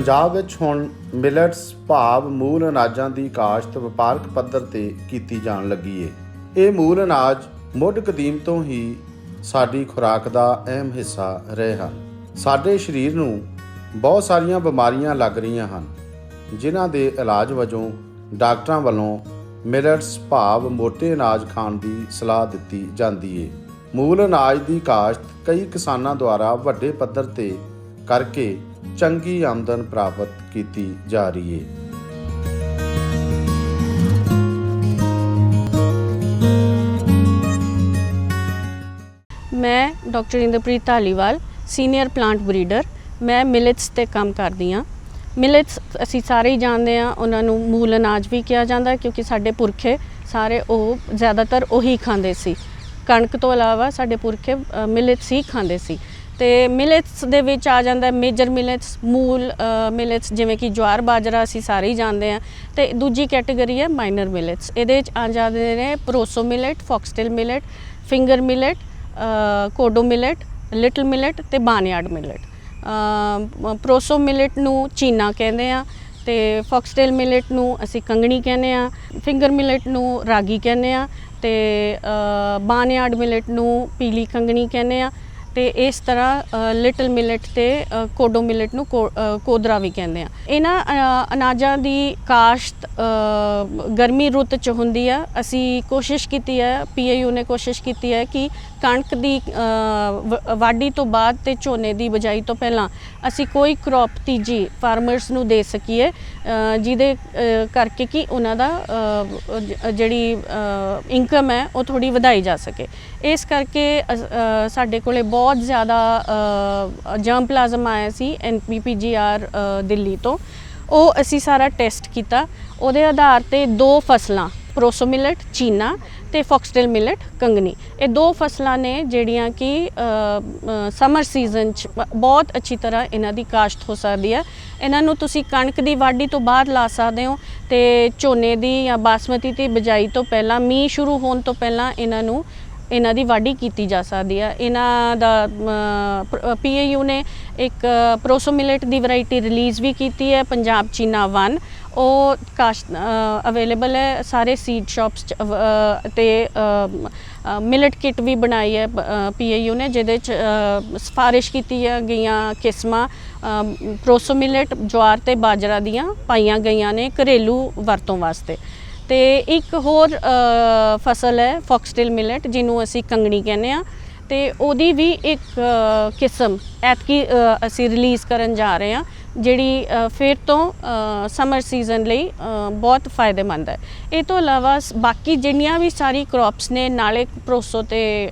ਪੰਜਾਬ ਵਿੱਚ ਹੁਣ ਮਿਲਟਸ ਭਾਵ ਮੂਲ ਅਨਾਜਾਂ ਦੀ ਕਾਸ਼ਤ ਵਪਾਰਕ ਪੱਧਰ ਤੇ ਕੀਤੀ ਜਾਣ ਲੱਗੀ ਏ। ਇਹ ਮੂਲ ਅਨਾਜ ਮੁੱਢ ਕਦੀਮ ਤੋਂ ਹੀ ਸਾਡੀ ਖੁਰਾਕ ਦਾ ਅਹਿਮ ਹਿੱਸਾ ਰਹੇ ਹਨ। ਸਾਡੇ ਸਰੀਰ ਨੂੰ ਬਹੁਤ ਸਾਰੀਆਂ ਬਿਮਾਰੀਆਂ ਲੱਗ ਰਹੀਆਂ ਹਨ, ਜਿਨ੍ਹਾਂ ਦੇ ਇਲਾਜ ਵਜੋਂ ਡਾਕਟਰਾਂ ਵੱਲੋਂ ਮਿਲਟਸ ਭਾਵ ਮੋਟੇ ਅਨਾਜ ਖਾਣ ਦੀ ਸਲਾਹ ਦਿੱਤੀ ਜਾਂਦੀ ਏ। ਮੂਲ ਅਨਾਜ ਦੀ ਕਾਸ਼ਤ ਕਈ ਕਿਸਾਨਾਂ ਦੁਆਰਾ ਵੱਡੇ ਪੱਧਰ ਤੇ ਕਰਕੇ ਚੰਗੀ ਆਮਦਨ ਪ੍ਰਾਪਤ ਕੀਤੀ ਜਾ ਰਹੀ ਏ। ਮੈਂ doctor Inderpreet Dhaliwal, senior plant breeder. ਮੈਂ ਮਿਲਟਸ ਤੇ ਕੰਮ ਕਰਦੀ ਹਾਂ ਮਿਲਟਸ ਅਸੀਂ ਸਾਰੇ ਹੀ ਜਾਣਦੇ ਹਾਂ ਉਹਨਾਂ ਨੂੰ ਮੂਲ ਅਨਾਜ ਵੀ ਕਿਹਾ ਜਾਂਦਾ ਕਿਉਂਕਿ ਸਾਡੇ ਪੁਰਖੇ ਸਾਰੇ ਉਹ ਜ਼ਿਆਦਾਤਰ ਉਹੀ ਖਾਂਦੇ ਸੀ। ਕਣਕ ਤੋਂ ਇਲਾਵਾ ਸਾਡੇ ਪੁਰਖੇ ਮਿਲਟਸ ਹੀ ਖਾਂਦੇ ਸੀ। ਤੇ ਮਿਲਟਸ ਦੇ ਵਿੱਚ ਆ ਜਾਂਦਾ ਮੇਜਰ ਮਿਲਟਸ ਮੂਲ ਮਿਲਟਸ ਜਿਵੇਂ ਕਿ ਜਵਾਰ, ਬਾਜਰਾ ਅਸੀਂ ਸਾਰੇ ਹੀ ਜਾਣਦੇ ਹਾਂ ਤੇ ਦੂਜੀ ਕੈਟਾਗਰੀ ਹੈ ਮਾਈਨਰ ਮਿਲਟਸ ਇਹਦੇ ਵਿੱਚ ਆ ਜਾਂਦੇ ਨੇ proso millet foxtail millet finger millet kodo millet little millet ਤੇ ਬਾਨਯਾਰਡ ਮਿਲਟ ਪ੍ਰੋਸੋ ਮਿਲਟ ਨੂੰ ਚੀਨਾ ਕਹਿੰਦੇ ਆ ਤੇ ਫੌਕਸਟੇਲ ਮਿਲਟ ਨੂੰ ਅਸੀਂ ਕੰਗਣੀ ਕਹਿੰਦੇ ਆ ਫਿੰਗਰ ਮਿਲਟ ਨੂੰ ਰਾਗੀ ਕਹਿੰਦੇ ਆ ਤੇ ਬਾਨਯਾਰਡ ਮਿਲਟ ਨੂੰ ਪੀਲੀ ਕੰਗਣੀ ਕਹਿੰਦੇ ਆ ਤੇ ਇਸ ਤਰ੍ਹਾਂ ਲਿਟਲ ਮਿਲਟ ਤੇ ਕੋਡੋ ਮਿਲਟ ਨੂੰ ਕੋਦਰਾ ਵੀ ਕਹਿੰਦੇ ਆ। ਇਹਨਾਂ ਅਨਾਜਾਂ ਦੀ ਕਾਸ਼ਤ ਗਰਮੀ ਰੁੱਤ ਚ ਹੁੰਦੀ ਆ। ਅਸੀਂ ਕੋਸ਼ਿਸ਼ ਕੀਤੀ ਹੈ ਪੀਏਯੂ ਨੇ ਕੋਸ਼ਿਸ਼ ਕੀਤੀ ਹੈ ਕਿ ਕਣਕ ਦੀ ਵ- ਵਾਢੀ ਤੋਂ ਬਾਅਦ ਤੇ ਝੋਨੇ ਦੀ ਬਜਾਈ ਤੋਂ ਪਹਿਲਾਂ ਅਸੀਂ ਕੋਈ ਕ੍ਰੌਪ ਤੀਜੀ ਫਾਰਮਰਸ ਨੂੰ ਦੇ ਸਕੀਏ ਜਿਹਦੇ ਕਰਕੇ ਕਿ ਉਹਨਾਂ ਦਾ ਜਿਹੜੀ ਇਨਕਮ ਹੈ ਉਹ ਥੋੜੀ ਵਧਾਈ ਜਾ ਸਕੇ। ਇਸ ਕਰਕੇ ਸਾਡੇ ਕੋਲੇ ਬਹੁਤ ਜ਼ਿਆਦਾ ਜਰਮ ਪਲਾਜ਼ਮ ਆਇਆ ਸੀ ਐਨਪੀਪੀਜੀਆਰ ਦਿੱਲੀ ਤੋਂ। ਉਹ ਅਸੀਂ ਸਾਰਾ ਟੈਸਟ ਕੀਤਾ। ਉਹਦੇ ਆਧਾਰ ਤੇ ਦੋ ਫਸਲਾਂ ਪ੍ਰੋਸੋਮਿਲਟ ਚੀਨਾ ਤੇ ਫੌਕਸਟੇਲ ਮਿਲਟ, ਕੰਗਨੀ। ਇਹ ਦੋ ਫਸਲਾਂ ਨੇ ਜਿਹੜੀਆਂ ਕਿ ਸਮਰ ਸੀਜ਼ਨ ਚ ਬਹੁਤ ਅੱਛੀ ਤਰ੍ਹਾਂ ਇਹਨਾਂ ਦੀ ਕਾਸ਼ਤ ਹੋ ਸਕਦੀ ਹੈ। ਇਹਨਾਂ ਨੂੰ ਤੁਸੀਂ ਕਣਕ ਦੀ ਵਾਢੀ ਤੋਂ ਬਾਅਦ ਲਾ ਸਕਦੇ ਹੋ ਤੇ ਝੋਨੇ ਦੀ ਜਾਂ ਬਾਸਮਤੀ ਦੀ ਬਿਜਾਈ ਤੋਂ ਪਹਿਲਾਂ, ਮੀਂਹ ਸ਼ੁਰੂ ਹੋਣ ਤੋਂ ਪਹਿਲਾਂ ਇਹਨਾਂ ਨੂੰ, ਇਹਨਾਂ ਦੀ ਵਾਢੀ ਕੀਤੀ ਜਾ ਸਕਦੀ ਹੈ। ਇਹਨਾਂ ਦਾ ਪੀਏਯੂ ਨੇ ਇੱਕ ਪ੍ਰੋਸੋ ਮਿਲਟ ਦੀ ਵੈਰਾਈਟੀ ਰਿਲੀਜ਼ ਵੀ ਕੀਤੀ ਹੈ, ਪੰਜਾਬ ਚੀਨਾ 1 ਉਹ ਕਾਸ਼ਤ ਅਵੇਲੇਬਲ ਹੈ ਸਾਰੇ ਸੀਡ ਸ਼ਾਪਸ ਤੇ ਮਿਲਟ ਕਿਟ ਵੀ ਬਣਾਈ ਹੈ ਪੀਏਯੂ ਨੇ ਜਿਹਦੇ ਚ ਅ, ਸਿਫਾਰਿਸ਼ ਕੀਤੀ ਹੈ ਗਈਆਂ ਕਿਸਮਾਂ ਪ੍ਰੋਸੋ ਮਿਲਟ ਜਵਾਰ ਤੇ ਬਾਜਰਾ ਦੀਆਂ ਪਾਈਆਂ ਗਈਆਂ ਨੇ ਘਰੇਲੂ ਵਰਤੋਂ ਵਾਸਤੇ। ਤੇ ਇੱਕ ਹੋਰ ਫਸਲ ਹੈ ਫੌਕਸਟੇਲ ਮਿਲਟ ਜਿਹਨੂੰ ਅਸੀਂ ਕੰਗਣੀ ਕਹਿੰਦੇ ਆ ਤੇ ਉਹਦੀ ਵੀ ਇੱਕ ਕਿਸਮ ਐਤਕੀ ਅਸੀਂ ਰਿਲੀਜ਼ ਕਰਨ ਜਾ ਰਹੇ ਹਾਂ। ਜਿਹੜੀ ਅ, ਫਿਰ ਤੋਂ ਸਮਰ ਸੀਜ਼ਨ ਲਈ ਬਹੁਤ ਫਾਇਦੇਮੰਦ ਹੈ। ਇਹ ਤੋਂ ਇਲਾਵਾ ਸ- ਬਾਕੀ ਜਿੰਨੀਆਂ ਵੀ ਸਾਰੀ ਕ੍ਰੌਪਸ ਨੇ ਨਾਲੇ ਪ੍ਰੋਸੋ ਤੇ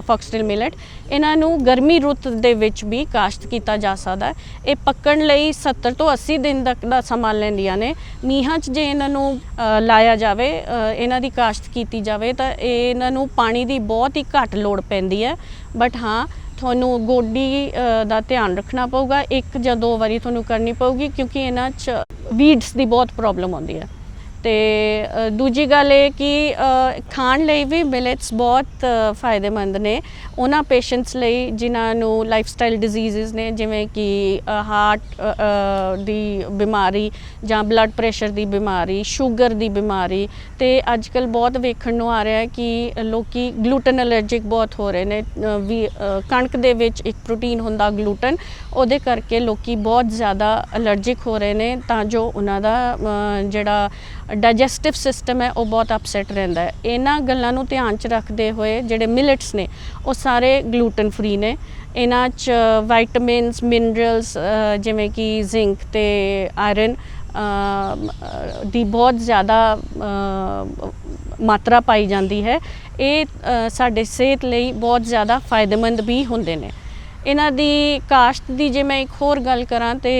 ਫੌਕਸਟੇਲ ਮਿਲਟ ਇਹਨਾਂ ਨੂੰ ਗਰਮੀ ਰੁੱਤ ਦੇ ਵਿੱਚ ਵੀ ਕਾਸ਼ਤ ਕੀਤਾ ਜਾ ਸਕਦਾ ਹੈ। ਇਹ ਪੱਕਣ ਲਈ 70 ਤੋਂ 80 ਦਿਨ ਤੱਕ ਦਾ ਸਮਾਂ ਲੈਂਦੀਆਂ ਨੇ। ਮੀਂਹਾਂ 'ਚ ਜੇ ਇਹਨਾਂ ਨੂੰ ਲਾਇਆ ਜਾਵੇ ਇਹਨਾਂ ਦੀ ਕਾਸ਼ਤ ਕੀਤੀ ਜਾਵੇ ਤਾਂ ਇਹਨਾਂ ਨੂੰ ਪਾਣੀ ਦੀ ਬਹੁਤ ਹੀ ਘੱਟ ਲੋੜ ਪੈਂਦੀ ਹੈ। ਬਟ ਹਾਂ ਤੁਹਾਨੂੰ ਗੋਡੀ ਦਾ ਧਿਆਨ ਰੱਖਣਾ ਪਊਗਾ। ਇੱਕ ਜਾਂ ਦੋ ਵਾਰੀ ਤੁਹਾਨੂੰ ਕਰਨੀ ਪਊਗੀ ਕਿਉਂਕਿ ਇਹਨਾਂ 'ਚ ਵੀਡਸ ਦੀ ਬਹੁਤ ਪ੍ਰੋਬਲਮ ਆਉਂਦੀ ਹੈ। ਤੇ ਦੂਜੀ ਗੱਲ ਇਹ ਕਿ ਖਾਣ ਲਈ ਵੀ ਮਿਲਟਸ ਬਹੁਤ ਫਾਇਦੇਮੰਦ ਨੇ। ਉਹਨਾਂ ਪੇਸ਼ੈਂਟਸ ਲਈ ਜਿਨ੍ਹਾਂ ਨੂੰ ਲਾਈਫ ਸਟਾਈਲ ਡਿਜ਼ੀਜ਼ਸ ਨੇ, ਜਿਵੇਂ ਕਿ ਹਾਰਟ ਦੀ ਬਿਮਾਰੀ ਜਾਂ ਬਲੱਡ ਪ੍ਰੈਸ਼ਰ ਦੀ ਬਿਮਾਰੀ, ਸ਼ੂਗਰ ਦੀ ਬਿਮਾਰੀ ਤੇ ਅੱਜ ਕੱਲ ਬਹੁਤ ਵੇਖਣ ਨੂੰ ਆ ਰਿਹਾ ਹੈ ਕਿ ਲੋਕੀ ਗਲੂਟਨ ਅਲਰਜਿਕ ਬਹੁਤ ਹੋ ਰਹੇ ਨੇ। ਵੀ ਕਣਕ ਦੇ ਵਿੱਚ ਇੱਕ ਪ੍ਰੋਟੀਨ ਹੁੰਦਾ ਗਲੂਟਨ, ਉਹਦੇ ਕਰਕੇ ਲੋਕੀ ਬਹੁਤ ਜ਼ਿਆਦਾ ਅਲਰਜਿਕ ਹੋ ਰਹੇ ਨੇ ਤਾਂ ਜੋ ਉਹਨਾਂ ਦਾ ਜਿਹੜਾ ਡਾਈਜੈਸਟਿਵ ਸਿਸਟਮ ਹੈ, ਉਹ ਬਹੁਤ ਅਪਸੈਟ ਰਹਿੰਦਾ ਹੈ। ਇਹਨਾਂ ਗੱਲਾਂ ਨੂੰ ਧਿਆਨ 'ਚ ਰੱਖਦੇ ਹੋਏ ਜਿਹੜੇ ਮਿਲਟਸ ਨੇ, ਉਹ ਸਾਰੇ ਗਲੂਟਨ ਫ੍ਰੀ ਨੇ। ਇਹਨਾਂ 'ਚ ਵਿਟਾਮਿਨਸ ਮਿਨਰਲਸ ਜਿਵੇਂ ਕਿ ਜ਼ਿੰਕ ਤੇ ਆਇਰਨ ਦੀ ਬਹੁਤ ਜ਼ਿਆਦਾ ਮਾਤਰਾ ਪਾਈ ਜਾਂਦੀ ਹੈ। ਇਹ ਸਾਡੇ ਸਿਹਤ ਲਈ ਬਹੁਤ ਜ਼ਿਆਦਾ ਫਾਇਦੇਮੰਦ ਵੀ ਹੁੰਦੇ ਨੇ। ਇਹਨਾਂ ਦੀ ਕਾਸ਼ਤ ਦੀ ਜੇ ਮੈਂ ਇੱਕ ਹੋਰ ਗੱਲ ਕਰਾਂ ਤੇ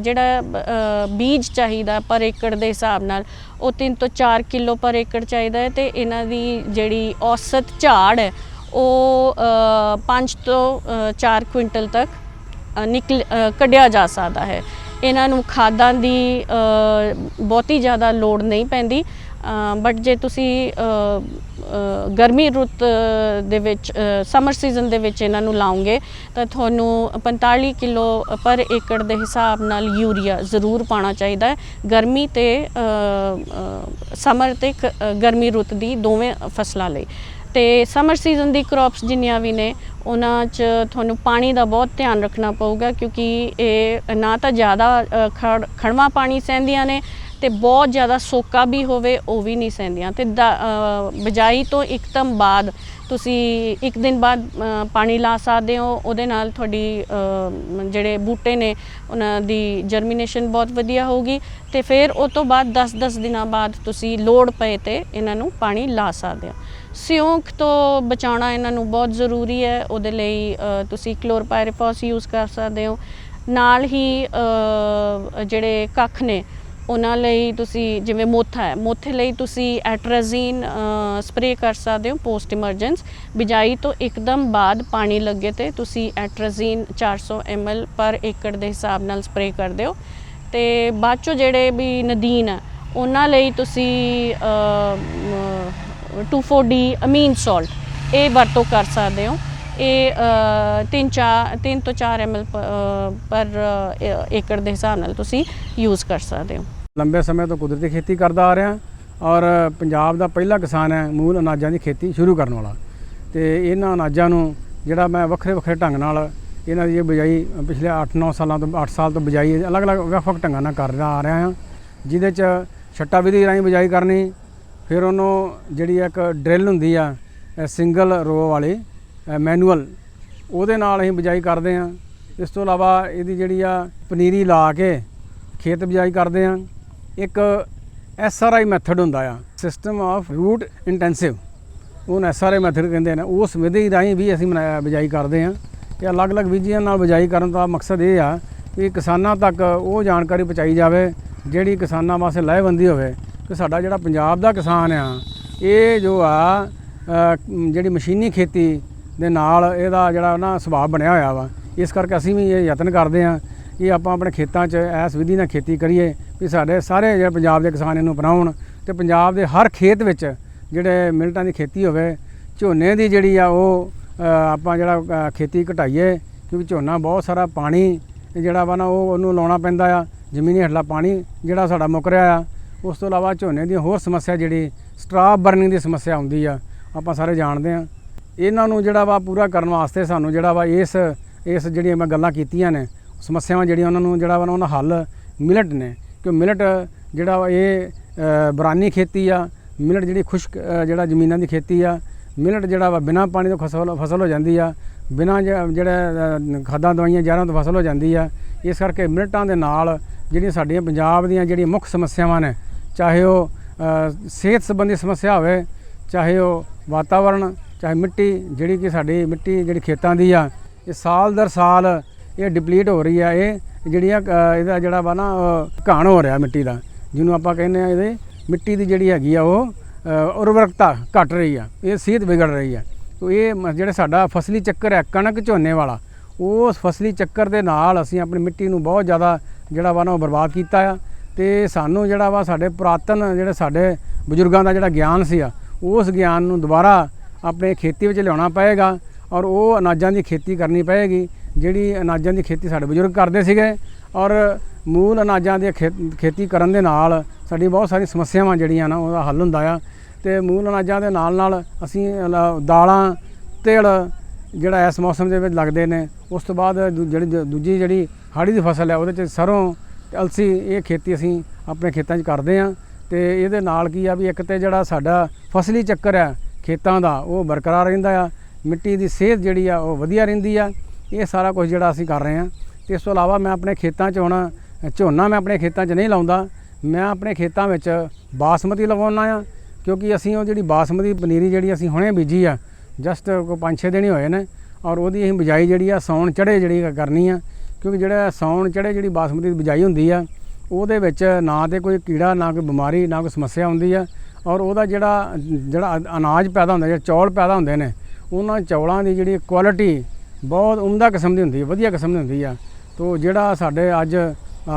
ਜਿਹੜਾ ਬੀਜ ਚਾਹੀਦਾ ਪਰ ਏਕੜ ਦੇ ਹਿਸਾਬ ਨਾਲ, ਉਹ 3 ਤੋਂ 4 ਕਿਲੋ ਪਰ ਏਕੜ ਚਾਹੀਦਾ ਹੈ ਤੇ ਇਹਨਾਂ ਦੀ ਜਿਹੜੀ ਔਸਤ ਝਾੜ ਹੈ, ਉਹ 5 ਤੋਂ 4 ਕੁਇੰਟਲ ਤੱਕ ਨਿਕਲ ਕੱਢਿਆ ਜਾ ਸਕਦਾ ਹੈ। ਇਹਨਾਂ ਨੂੰ ਖਾਦਾਂ ਦੀ ਬਹੁਤੀ ਜ਼ਿਆਦਾ ਲੋੜ ਨਹੀਂ ਪੈਂਦੀ ਬਟ ਜੇ ਤੁਸੀਂ ਗਰਮੀ ਰੁੱਤ ਦੇ ਵਿੱਚ ਸਮਰ ਸੀਜ਼ਨ ਦੇ ਵਿੱਚ ਇਹਨਾਂ ਨੂੰ ਲਾਉਂਗੇ, ਤਾਂ ਤੁਹਾਨੂੰ 45 ਕਿਲੋ ਪਰ ਏਕੜ ਦੇ ਹਿਸਾਬ ਨਾਲ ਯੂਰੀਆ ਜ਼ਰੂਰ ਪਾਣਾ ਚਾਹੀਦਾ ਹੈ। ਗਰਮੀ ਤੇ ਸਮਰ ਤੇ ਗਰਮੀ ਰੁੱਤ ਦੀ ਦੋਵੇਂ ਫਸਲਾਂ ਲਈ। ਤੇ ਸਮਰ ਸੀਜ਼ਨ ਦੀ ਕ੍ਰੌਪਸ ਜਿੰਨੀਆਂ ਵੀ ਨੇ, ਉਹਨਾਂ 'ਚ ਤੁਹਾਨੂੰ ਪਾਣੀ ਦਾ ਬਹੁਤ ਧਿਆਨ ਰੱਖਣਾ ਪਊਗਾ, ਕਿਉਂਕਿ ਇਹ ਨਾ ਤਾਂ ਜ਼ਿਆਦਾ ਖੜ ਖੜਵਾ ਪਾਣੀ ਸਹਿੰਦੀਆਂ ਨੇ ਤੇ ਬਹੁਤ ਜ਼ਿਆਦਾ ਸੋਕਾ ਵੀ ਹੋਵੇ, ਉਹ ਵੀ ਨਹੀਂ ਸਹਿੰਦੀਆਂ। ਤੇ ਦਾ- ਬਿਜਾਈ ਤੋਂ ਇੱਕਦਮ ਬਾਅਦ ਤੁਸੀਂ ਇੱਕ ਦਿਨ ਬਾਅਦ ਪਾਣੀ ਲਾ ਸਕਦੇ ਹੋ। ਉਹਦੇ ਨਾਲ ਤੁਹਾਡੀ ਜਿਹੜੇ ਬੂਟੇ ਨੇ, ਉਹਨਾਂ ਦੀ ਜਰਮੀਨੇਸ਼ਨ ਬਹੁਤ ਵਧੀਆ ਹੋਊਗੀ। ਤੇ ਫਿਰ ਉਹ ਤੋਂ ਬਾਅਦ 10-10 ਦਿਨਾਂ ਬਾਅਦ ਤੁਸੀਂ ਲੋੜ ਪਏ ਤੇ ਇਹਨਾਂ ਨੂੰ ਪਾਣੀ ਲਾ ਸਕਦੇ ਹੋ। ਸਿਉਂਕ ਤੋਂ ਬਚਾਉਣਾ ਇਹਨਾਂ ਨੂੰ ਬਹੁਤ ਜ਼ਰੂਰੀ ਹੈ। ਉਹਦੇ ਲਈ ਤੁਸੀਂ ਕਲੋਰਪਾਇਰੀਫਾਸ ਯੂਜ਼ ਕਰ ਸਕਦੇ ਹੋ। ਨਾਲ ਹੀ ਜਿਹੜੇ ਕੱਖ ਨੇ ਉਹਨਾਂ ਲਈ ਤੁਸੀਂ ਜਿਵੇਂ ਮੋਥਾ ਹੈ ਮੋਥੇ ਲਈ ਤੁਸੀਂ ਐਟਰਾਜ਼ੀਨ ਸਪਰੇ ਕਰ ਸਕਦੇ ਹੋ ਪੋਸਟ ਇਮਰਜੈਂਸ। ਬਿਜਾਈ ਤੋਂ ਇੱਕਦਮ ਬਾਅਦ ਪਾਣੀ ਲੱਗੇ ਤੇ ਤੁਸੀਂ ਐਟਰਾਜ਼ੀਨ 400 ml ਪਰ ਏਕੜ ਦੇ ਹਿਸਾਬ ਨਾਲ ਸਪਰੇਅ ਕਰਦੇ ਹੋ। ਤੇ ਬਾਅਦ ਚੋਂ ਜਿਹੜੇ ਵੀ ਨਦੀਨ ਹੈ ਉਹਨਾਂ ਲਈ ਤੁਸੀਂ ਅ, 24D ਅਮੀਨ ਸਾਲਟ ਇਹ ਵਰਤੋਂ ਕਰ ਸਕਦੇ ਹੋ। ਇਹ 3 4 3 ਤੋਂ 4 ml ਪ- ਪਰ ਏਕੜ ਦੇ ਹਿਸਾਬ ਨਾਲ ਤੁਸੀਂ ਯੂਜ਼ ਕਰ ਸਕਦੇ ਹੋ। ਲੰਬੇ ਸਮੇਂ ਤੋਂ ਕੁਦਰਤੀ ਖੇਤੀ ਕਰਦਾ ਆ ਰਿਹਾ ਔਰ ਪੰਜਾਬ ਦਾ ਪਹਿਲਾ ਕਿਸਾਨ ਹੈ ਮੂਲ ਅਨਾਜਾਂ ਦੀ ਖੇਤੀ ਸ਼ੁਰੂ ਕਰਨ ਵਾਲਾ। ਤੇ ਇਹਨਾਂ ਅਨਾਜਾਂ ਨੂੰ ਜਿਹੜਾ ਮੈਂ ਵੱਖਰੇ ਵੱਖਰੇ ਢੰਗ ਨਾਲ ਇਹਨਾਂ ਦੀ ਇਹ ਬਿਜਾਈ ਪਿਛਲੇ 8-9 ਸਾਲਾਂ ਤੋਂ 8 ਸਾਲ ਤੋਂ ਬਿਜਾਈ ਅਲੱਗ-ਅਲੱਗ ਵੱਖ-ਵੱਖ ਢੰਗਾਂ ਨਾਲ ਕਰਦਾ ਆ ਰਿਹਾ ਹਾਂ, ਜਿਹਦੇ ਚ ਛੱਟਾ ਵਿਧੀ ਰਾਹੀਂ ਬਿਜਾਈ ਕਰਨੀ, ਫਿਰ ਉਹਨੂੰ ਜਿਹੜੀ ਇੱਕ ਡਰਿਲ ਹੁੰਦੀ ਆ ਸਿੰਗਲ ਰੋ ਵਾਲੀ ਮੈਨੂਅਲ। ਉਹਦੇ ਨਾਲ ਅਸੀਂ ਬਿਜਾਈ ਕਰਦੇ ਹਾਂ। ਇਸ ਤੋਂ ਇਲਾਵਾ ਇਹਦੀ ਜਿਹੜੀ ਆ ਪਨੀਰੀ ਲਾ ਕੇ ਖੇਤ ਬਿਜਾਈ ਕਰਦੇ ਹਾਂ। ਇੱਕ ਐਸ ਆਰ ਆਈ ਮੈਥਡ ਹੁੰਦਾ ਆ। ਸਿਸਟਮ ਆਫ ਰੂਟ ਇੰਟੈਂਸਿਵ ਉਹਨੂੰ ਐਸ ਆਰ ਆਈ ਮੈਥਡ ਕਹਿੰਦੇ ਨੇ। ਉਸ ਵਿਧੀ ਰਾਹੀਂ ਵੀ ਅਸੀਂ ਬਣਾ- ਬਿਜਾਈ ਕਰਦੇ ਹਾਂ। ਇਹ ਅਲੱਗ-ਅਲੱਗ ਵਿਧੀਆਂ ਨਾਲ ਬਿਜਾਈ ਕਰਨ ਦਾ ਮਕਸਦ ਇਹ ਆ ਕਿ ਕਿਸਾਨਾਂ ਤੱਕ ਉਹ ਜਾਣਕਾਰੀ ਪਹੁੰਚਾਈ ਜਾਵੇ, ਜਿਹੜੀ ਕਿਸਾਨਾਂ ਵਾਸਤੇ ਲਾਹੇਵੰਦੀ ਹੋਵੇ। ਕਿ ਸਾਡਾ ਜਿਹੜਾ ਪੰਜਾਬ ਦਾ ਕਿਸਾਨ ਆ, ਇਹ ਜੋ ਆ ਜਿਹੜੀ ਮਸ਼ੀਨੀ ਖੇਤੀ ਦੇ ਨਾਲ ਇਹਦਾ ਜਿਹੜਾ ਨਾ ਸੁਭਾਅ ਬਣਿਆ ਹੋਇਆ ਵਾ, ਇਸ ਕਰਕੇ ਅਸੀਂ ਵੀ ਇਹ ਯਤਨ ਕਰਦੇ ਹਾਂ ਕਿ ਆਪਾਂ ਆਪਣੇ ਖੇਤਾਂ 'ਚ ਇਸ ਵਿਧੀ ਨਾਲ ਖੇਤੀ ਕਰੀਏ ਵੀ ਸਾਡੇ ਸਾਰੇ ਜਿਹੜੇ ਪੰਜਾਬ ਦੇ ਕਿਸਾਨ ਇਹਨੂੰ ਅਪਣਾਉਣ ਤੇ ਪੰਜਾਬ ਦੇ ਹਰ ਖੇਤ ਵਿੱਚ ਜਿਹੜੇ ਮਿਲਟਾਂ ਦੀ ਖੇਤੀ ਹੋਵੇ, ਝੋਨੇ ਦੀ ਜਿਹੜੀ ਆ ਉਹ ਆਪਾਂ ਜਿਹੜਾ ਖੇਤੀ ਘਟਾਈਏ ਕਿਉਂਕਿ ਝੋਨਾ ਬਹੁਤ ਸਾਰਾ ਪਾਣੀ ਜਿਹੜਾ ਵਾ ਨਾ ਉਹ ਉਹਨੂੰ ਲਾਉਣਾ ਪੈਂਦਾ ਆ, ਜ਼ਮੀਨੀ ਹੇਠਲਾ ਪਾਣੀ ਜਿਹੜਾ ਸਾਡਾ ਮੁੱਕ ਰਿਹਾ ਆ। ਉਸ ਤੋਂ ਇਲਾਵਾ ਝੋਨੇ ਦੀ ਹੋਰ ਸਮੱਸਿਆ ਜਿਹੜੀ ਸਟਰਾਪ ਬਰਨਿੰਗ ਦੀ ਸਮੱਸਿਆ ਆਉਂਦੀ ਆ, ਆਪਾਂ ਸਾਰੇ ਜਾਣਦੇ ਆ ਇਹਨਾਂ ਨੂੰ ਜਿਹੜਾ ਵਾ ਪੂਰਾ ਕਰਨ ਵਾਸਤੇ ਸਾਨੂੰ ਜਿਹੜਾ ਵਾ ਇਸ ਇਸ ਜਿਹੜੀਆਂ ਮੈਂ ਗੱਲਾਂ ਕੀਤੀਆਂ ਨੇ, ਸਮੱਸਿਆਵਾਂ ਜਿਹੜੀਆਂ ਉਹਨਾਂ ਨੂੰ ਜਿਹੜਾ ਵਾ ਨਾ ਉਹਨਾਂ ਹੱਲ ਮਿਲਟ ਨੇ ਕਿ ਮਿਲਟ ਜਿਹੜਾ ਵਾ ਇਹ ਬਰਾਨੀ ਖੇਤੀ ਆ, ਮਿਲਟ ਜਿਹੜੀ ਖੁਸ਼ਕ ਜਿਹੜਾ ਜ਼ਮੀਨਾਂ ਦੀ ਖੇਤੀ ਆ, ਮਿਲਟ ਜਿਹੜਾ ਵਾ ਬਿਨਾਂ ਪਾਣੀ ਤੋਂ ਫਸਲ ਫਸਲ ਹੋ ਜਾਂਦੀ ਆ, ਬਿਨਾਂ ਜ- ਜਿਹੜੇ ਖਾਦਾਂ, ਦਵਾਈਆਂ, ਜ਼ਹਿਰਾਂ ਤੋਂ ਫਸਲ ਹੋ ਜਾਂਦੀ ਆ, ਇਸ ਕਰਕੇ ਮਿਲਟਾਂ ਦੇ ਨਾਲ ਜਿਹੜੀਆਂ ਸਾਡੀਆਂ ਪੰਜਾਬ ਦੀਆਂ ਜਿਹੜੀਆਂ ਮੁੱਖ ਸਮੱਸਿਆਵਾਂ ਨੇ, ਚਾਹੇ ਉਹ ਸਿਹਤ ਸੰਬੰਧੀ ਸਮੱਸਿਆ ਹੋਵੇ, ਚਾਹੇ ਉਹ ਵਾਤਾਵਰਣ ਚਾਹੇ ਮਿੱਟੀ ਜਿਹੜੀ ਕਿ ਸਾਡੀ ਮਿੱਟੀ ਜਿਹੜੀ ਖੇਤਾਂ ਦੀ ਆ ਇਹ ਸਾਲ ਦਰ ਸਾਲ ਇਹ ਡਿਪਲੀਟ ਹੋ ਰਹੀ ਆ ਇਹ ਜਿਹੜੀਆਂ ਅ, ਇਹਦਾ ਜਿਹੜਾ ਵਾ ਨਾ ਘਾਣ ਹੋ ਰਿਹਾ ਮਿੱਟੀ ਦਾ ਜਿਹਨੂੰ ਆਪਾਂ ਕਹਿੰਦੇ ਆ ਇਹਦੇ ਮਿੱਟੀ ਦੀ ਜਿਹੜੀ ਹੈਗੀ ਆ ਉਹ ਉਰਵਰਕਤਾ ਘਟ ਰਹੀ ਆ ਇਹ ਸਿਹਤ ਵਿਗੜ ਰਹੀ ਆ। ਤੋ ਇਹ ਜਿਹੜਾ ਸਾਡਾ ਫਸਲੀ ਚੱਕਰ ਹੈ ਕਣਕ ਝੋਨੇ ਵਾਲਾ ਉਸ ਫਸਲੀ ਚੱਕਰ ਦੇ ਨਾਲ ਅਸੀਂ ਆਪਣੀ ਮਿੱਟੀ ਨੂੰ ਬਹੁਤ ਜ਼ਿਆਦਾ ਜਿਹੜਾ ਵਾ ਨਾ ਉਹ ਬਰਬਾਦ ਕੀਤਾ ਆ। ਤੇ ਸਾਨੂੰ ਜਿਹੜਾ ਵਾ ਸਾਡੇ ਪੁਰਾਤਨ ਜਿਹੜੇ ਸਾਡੇ ਬਜ਼ੁਰਗਾਂ ਦਾ ਜਿਹੜਾ ਗਿਆਨ ਸੀ ਆ ਉਸ ਗਿਆਨ ਨੂੰ ਦੁਬਾਰਾ ਆਪਣੇ ਖੇਤੀ ਵਿੱਚ ਲਿਆਉਣਾ ਪਏਗਾ ਔਰ ਉਹ ਅਨਾਜਾਂ ਦੀ ਖੇਤੀ ਕਰਨੀ ਪਏਗੀ, ਜਿਹੜੀ ਅਨਾਜਾਂ ਦੀ ਖੇਤੀ ਸਾਡੇ ਬਜ਼ੁਰਗ ਕਰਦੇ ਸੀਗੇ ਔਰ ਮੂਲ ਅਨਾਜਾਂ ਦੀ ਖੇ- ਖੇਤੀ ਕਰਨ ਦੇ ਨਾਲ ਸਾਡੀ ਬਹੁਤ ਸਾਰੀ ਸਮੱਸਿਆਵਾਂ ਜਿਹੜੀਆਂ ਨਾ ਉਹਦਾ ਹੱਲ ਹੁੰਦਾ ਆ ਤੇ ਮੂਲ ਅਨਾਜਾਂ ਦੇ ਨਾਲ ਨਾਲ ਅਸੀਂ ਦਾਲਾਂ, ਤਿਲ ਜਿਹੜਾ ਇਸ ਮੌਸਮ ਦੇ ਵਿੱਚ ਲੱਗਦੇ ਨੇ, ਉਸ ਤੋਂ ਬਾਅਦ ਦੂ- ਜਿਹੜੀ ਦੂਜੀ ਜਿਹੜੀ ਹਾੜੀ ਦੀ ਫਸਲ ਹੈ ਉਹਦੇ ਚ ਸਰੋਂ ਤੇ ਅਲਸੀ ਇਹ ਖੇਤੀ ਅਸੀਂ ਆਪਣੇ ਖੇਤਾਂ 'ਚ ਕਰਦੇ ਹਾਂ ਤੇ ਇਹਦੇ ਨਾਲ ਕੀ ਆ ਵੀ ਇੱਕ ਤੇ ਜਿਹੜਾ ਸਾਡਾ ਫਸਲੀ ਚੱਕਰ ਹੈ ਖੇਤਾਂ ਦਾ ਉਹ ਬਰਕਰਾਰ ਰਹਿੰਦਾ ਆ, ਮਿੱਟੀ ਦੀ ਸਿਹਤ ਜਿਹੜੀ ਆ ਉਹ ਵਧੀਆ ਰਹਿੰਦੀ ਆ, ਇਹ ਸਾਰਾ ਕੁਝ ਜਿਹੜਾ ਅਸੀਂ ਕਰ ਰਹੇ ਹਾਂ ਤੇ ਇਸ ਤੋਂ ਇਲਾਵਾ ਮੈਂ ਆਪਣੇ ਖੇਤਾਂ 'ਚ ਹੁਣ, ਝੋਨਾ ਮੈਂ ਆਪਣੇ ਖੇਤਾਂ 'ਚ ਨਹੀਂ ਲਾਉਂਦਾ, ਮੈਂ ਆਪਣੇ ਖੇਤਾਂ ਵਿੱਚ ਬਾਸਮਤੀ ਲਗਾਉਣਾ ਆ, ਕਿਉਂਕਿ ਅਸੀਂ ਉਹ ਜਿਹੜੀ ਬਾਸਮਤੀ ਪਨੀਰੀ ਜਿਹੜੀ ਅਸੀਂ ਹੁਣੇ ਬੀਜੀ ਆ, ਜਸਟ ਕੋਈ 5-6 ਦਿਨ ਹੀ ਹੋਏ ਨੇ, ਔਰ ਉਹਦੀ ਅਸੀਂ ਬਿਜਾਈ ਜਿਹੜੀ ਆ ਸੌਣ ਚੜੇ ਜਿਹੜੀ ਕਰਨੀ ਆ, ਕਿਉਂਕਿ ਜਿਹੜਾ ਸੌਣ ਚੜੇ ਜਿਹੜੀ ਬਾਸਮਤੀ ਦੀ ਬਿਜਾਈ ਹੁੰਦੀ ਆ, ਉਹਦੇ ਵਿੱਚ ਨਾ ਤੇ ਕੋਈ ਕੀੜਾ, ਨਾ ਕੋਈ ਬਿਮਾਰੀ, ਨਾ ਕੋਈ ਸਮੱਸਿਆ ਹੁੰਦੀ ਆ ਔਰ ਉਹਦਾ ਜਿਹੜਾ ਜਿਹੜਾ ਅ- ਅਨਾਜ ਪੈਦਾ ਹੁੰਦਾ ਜਿਹੜਾ ਚੌਲ ਪੈਦਾ ਹੁੰਦੇ ਨੇ ਉਹਨਾਂ ਚੌਲਾਂ ਦੀ ਜਿਹੜੀ ਕੁਆਲਿਟੀ ਬਹੁਤ ਉਮਦਾ ਕਿਸਮ ਦੀ ਹੁੰਦੀ ਹੈ ਵਧੀਆ ਕਿਸਮ ਦੀ ਹੁੰਦੀ ਆ। ਤੋ ਜਿਹੜਾ ਸਾਡੇ ਅੱਜ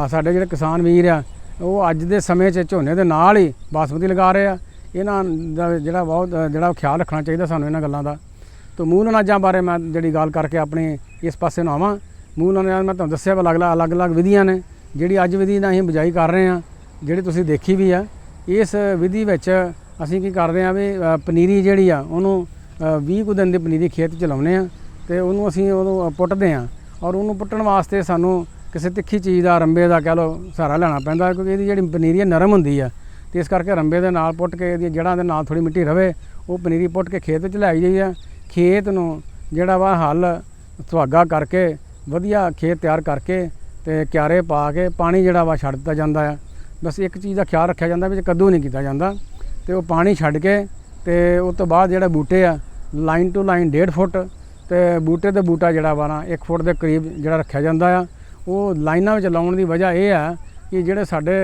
ਸਾਡੇ ਜਿਹੜੇ ਕਿਸਾਨ ਵੀਰ ਆ ਉਹ ਅੱਜ ਦੇ ਸਮੇਂ 'ਚ ਝੋਨੇ ਦੇ ਨਾਲ ਹੀ ਬਾਸਮਤੀ ਲਗਾ ਰਹੇ ਆ। ਇਹਨਾਂ ਦਾ ਜਿਹੜਾ ਬਹੁਤ ਅ, ਜਿਹੜਾ ਖਿਆਲ ਰੱਖਣਾ ਚਾਹੀਦਾ ਸਾਨੂੰ ਇਹਨਾਂ ਗੱਲਾਂ ਦਾ। ਤੋਂ ਮੂਲ ਅਨਾਜਾਂ ਬਾਰੇ ਮੈਂ ਜਿਹੜੀ ਗੱਲ ਕਰਕੇ ਆਪਣੇ ਇਸ ਪਾਸੇ ਨੂੰ ਆਵਾਂ। ਮੂਲ ਅਨਾਜ ਮੈਂ ਤੁਹਾਨੂੰ ਦੱਸਿਆ ਵਾ ਅਲੱਗ-ਅਲੱਗ ਅਲੱਗ-ਅਲੱਗ ਵਿਧੀਆਂ ਨੇ ਜਿਹੜੀ ਅੱਜ ਵਿਧੀ ਨਾਲ ਅਸੀਂ ਬਿਜਾਈ ਕਰ ਰਹੇ ਹਾਂ ਜਿਹੜੀ ਤੁਸੀਂ ਦੇਖੀ ਵੀ ਆ। ਇਸ ਵਿਧੀ ਵਿੱਚ ਅਸੀਂ ਕੀ ਕਰਦੇ ਆ ਵੀ ਪਨੀਰੀ ਜਿਹੜੀ ਆ, ਉਹਨੂੰ 20 ਕੁ ਦਿਨ ਦੀ ਪਨੀਰੀ ਖੇਤ ਚ ਲਾਉਨੇ ਆ ਤੇ ਉਹਨੂੰ ਅਸੀਂ ਉਹਨੂੰ ਪੁੱਟਦੇ ਆ ਔਰ ਉਹਨੂੰ ਪੁੱਟਣ ਵਾਸਤੇ ਸਾਨੂੰ ਕਿਸੇ ਤਿੱਖੀ ਚੀਜ਼ ਦਾ, ਰੰਬੇ ਦਾ ਕਹਿ ਲਓ ਸਹਾਰਾ ਲੈਣਾ ਪੈਂਦਾ ਕਿਉਂਕਿ ਇਹਦੀ ਜਿਹੜੀ ਪਨੀਰੀ ਹੈ ਨਰਮ ਹੁੰਦੀ ਆ ਤੇ ਇਸ ਕਰਕੇ ਰੰਬੇ ਦੇ ਨਾਲ ਪੁੱਟ ਕੇ ਇਹਦੀਆਂ ਜੜ੍ਹਾਂ ਦੇ ਨਾਲ ਥੋੜੀ ਮਿੱਟੀ ਰਵੇ, ਉਹ ਪਨੀਰੀ ਪੁੱਟ ਕੇ ਖੇਤ ਵਿੱਚ ਲੈ ਆਈ ਜਾਈ ਆ, ਖੇਤ ਨੂੰ ਜਿਹੜਾ ਵਾ ਹੱਲ ਸੁਹਾਗਾ ਕਰਕੇ, ਵਧੀਆ ਖੇਤ ਤਿਆਰ ਕਰਕੇ ਤੇ ਕਿਆਰੇ ਪਾ ਕੇ ਪਾਣੀ ਜਿਹੜਾ ਵਾ ਛੱਡ ਦਿੱਤਾ ਜਾਂਦਾ ਆ। ਬਸ ਇੱਕ ਚੀਜ਼ ਦਾ ਖਿਆਲ ਰੱਖਿਆ ਜਾਂਦਾ ਵਿੱਚ ਕੱਦੂ ਨਹੀਂ ਕੀਤਾ ਜਾਂਦਾ। ਤੇ ਉਹ ਪਾਣੀ ਛੱਡ ਕੇ ਤੇ ਉਸ ਤੋਂ ਬਾਅਦ ਜਿਹੜਾ ਬੂਟੇ ਆ ਲਾਈਨ ਟੂ ਲਾਈਨ 1.5 ਫੁੱਟ ਤੇ ਬੂਟੇ ਤੇ ਬੂਟਾ ਜਿਹੜਾ ਵਾ ਨਾ 1 ਫੁੱਟ ਦੇ ਕਰੀਬ ਜਿਹੜਾ ਰੱਖਿਆ ਜਾਂਦਾ ਆ। ਉਹ ਲਾਈਨਾਂ ਵਿੱਚ ਲਾਉਣ ਦੀ ਵਜ੍ਹਾ ਇਹ ਆ ਕਿ ਜਿਹੜੇ ਸਾਡੇ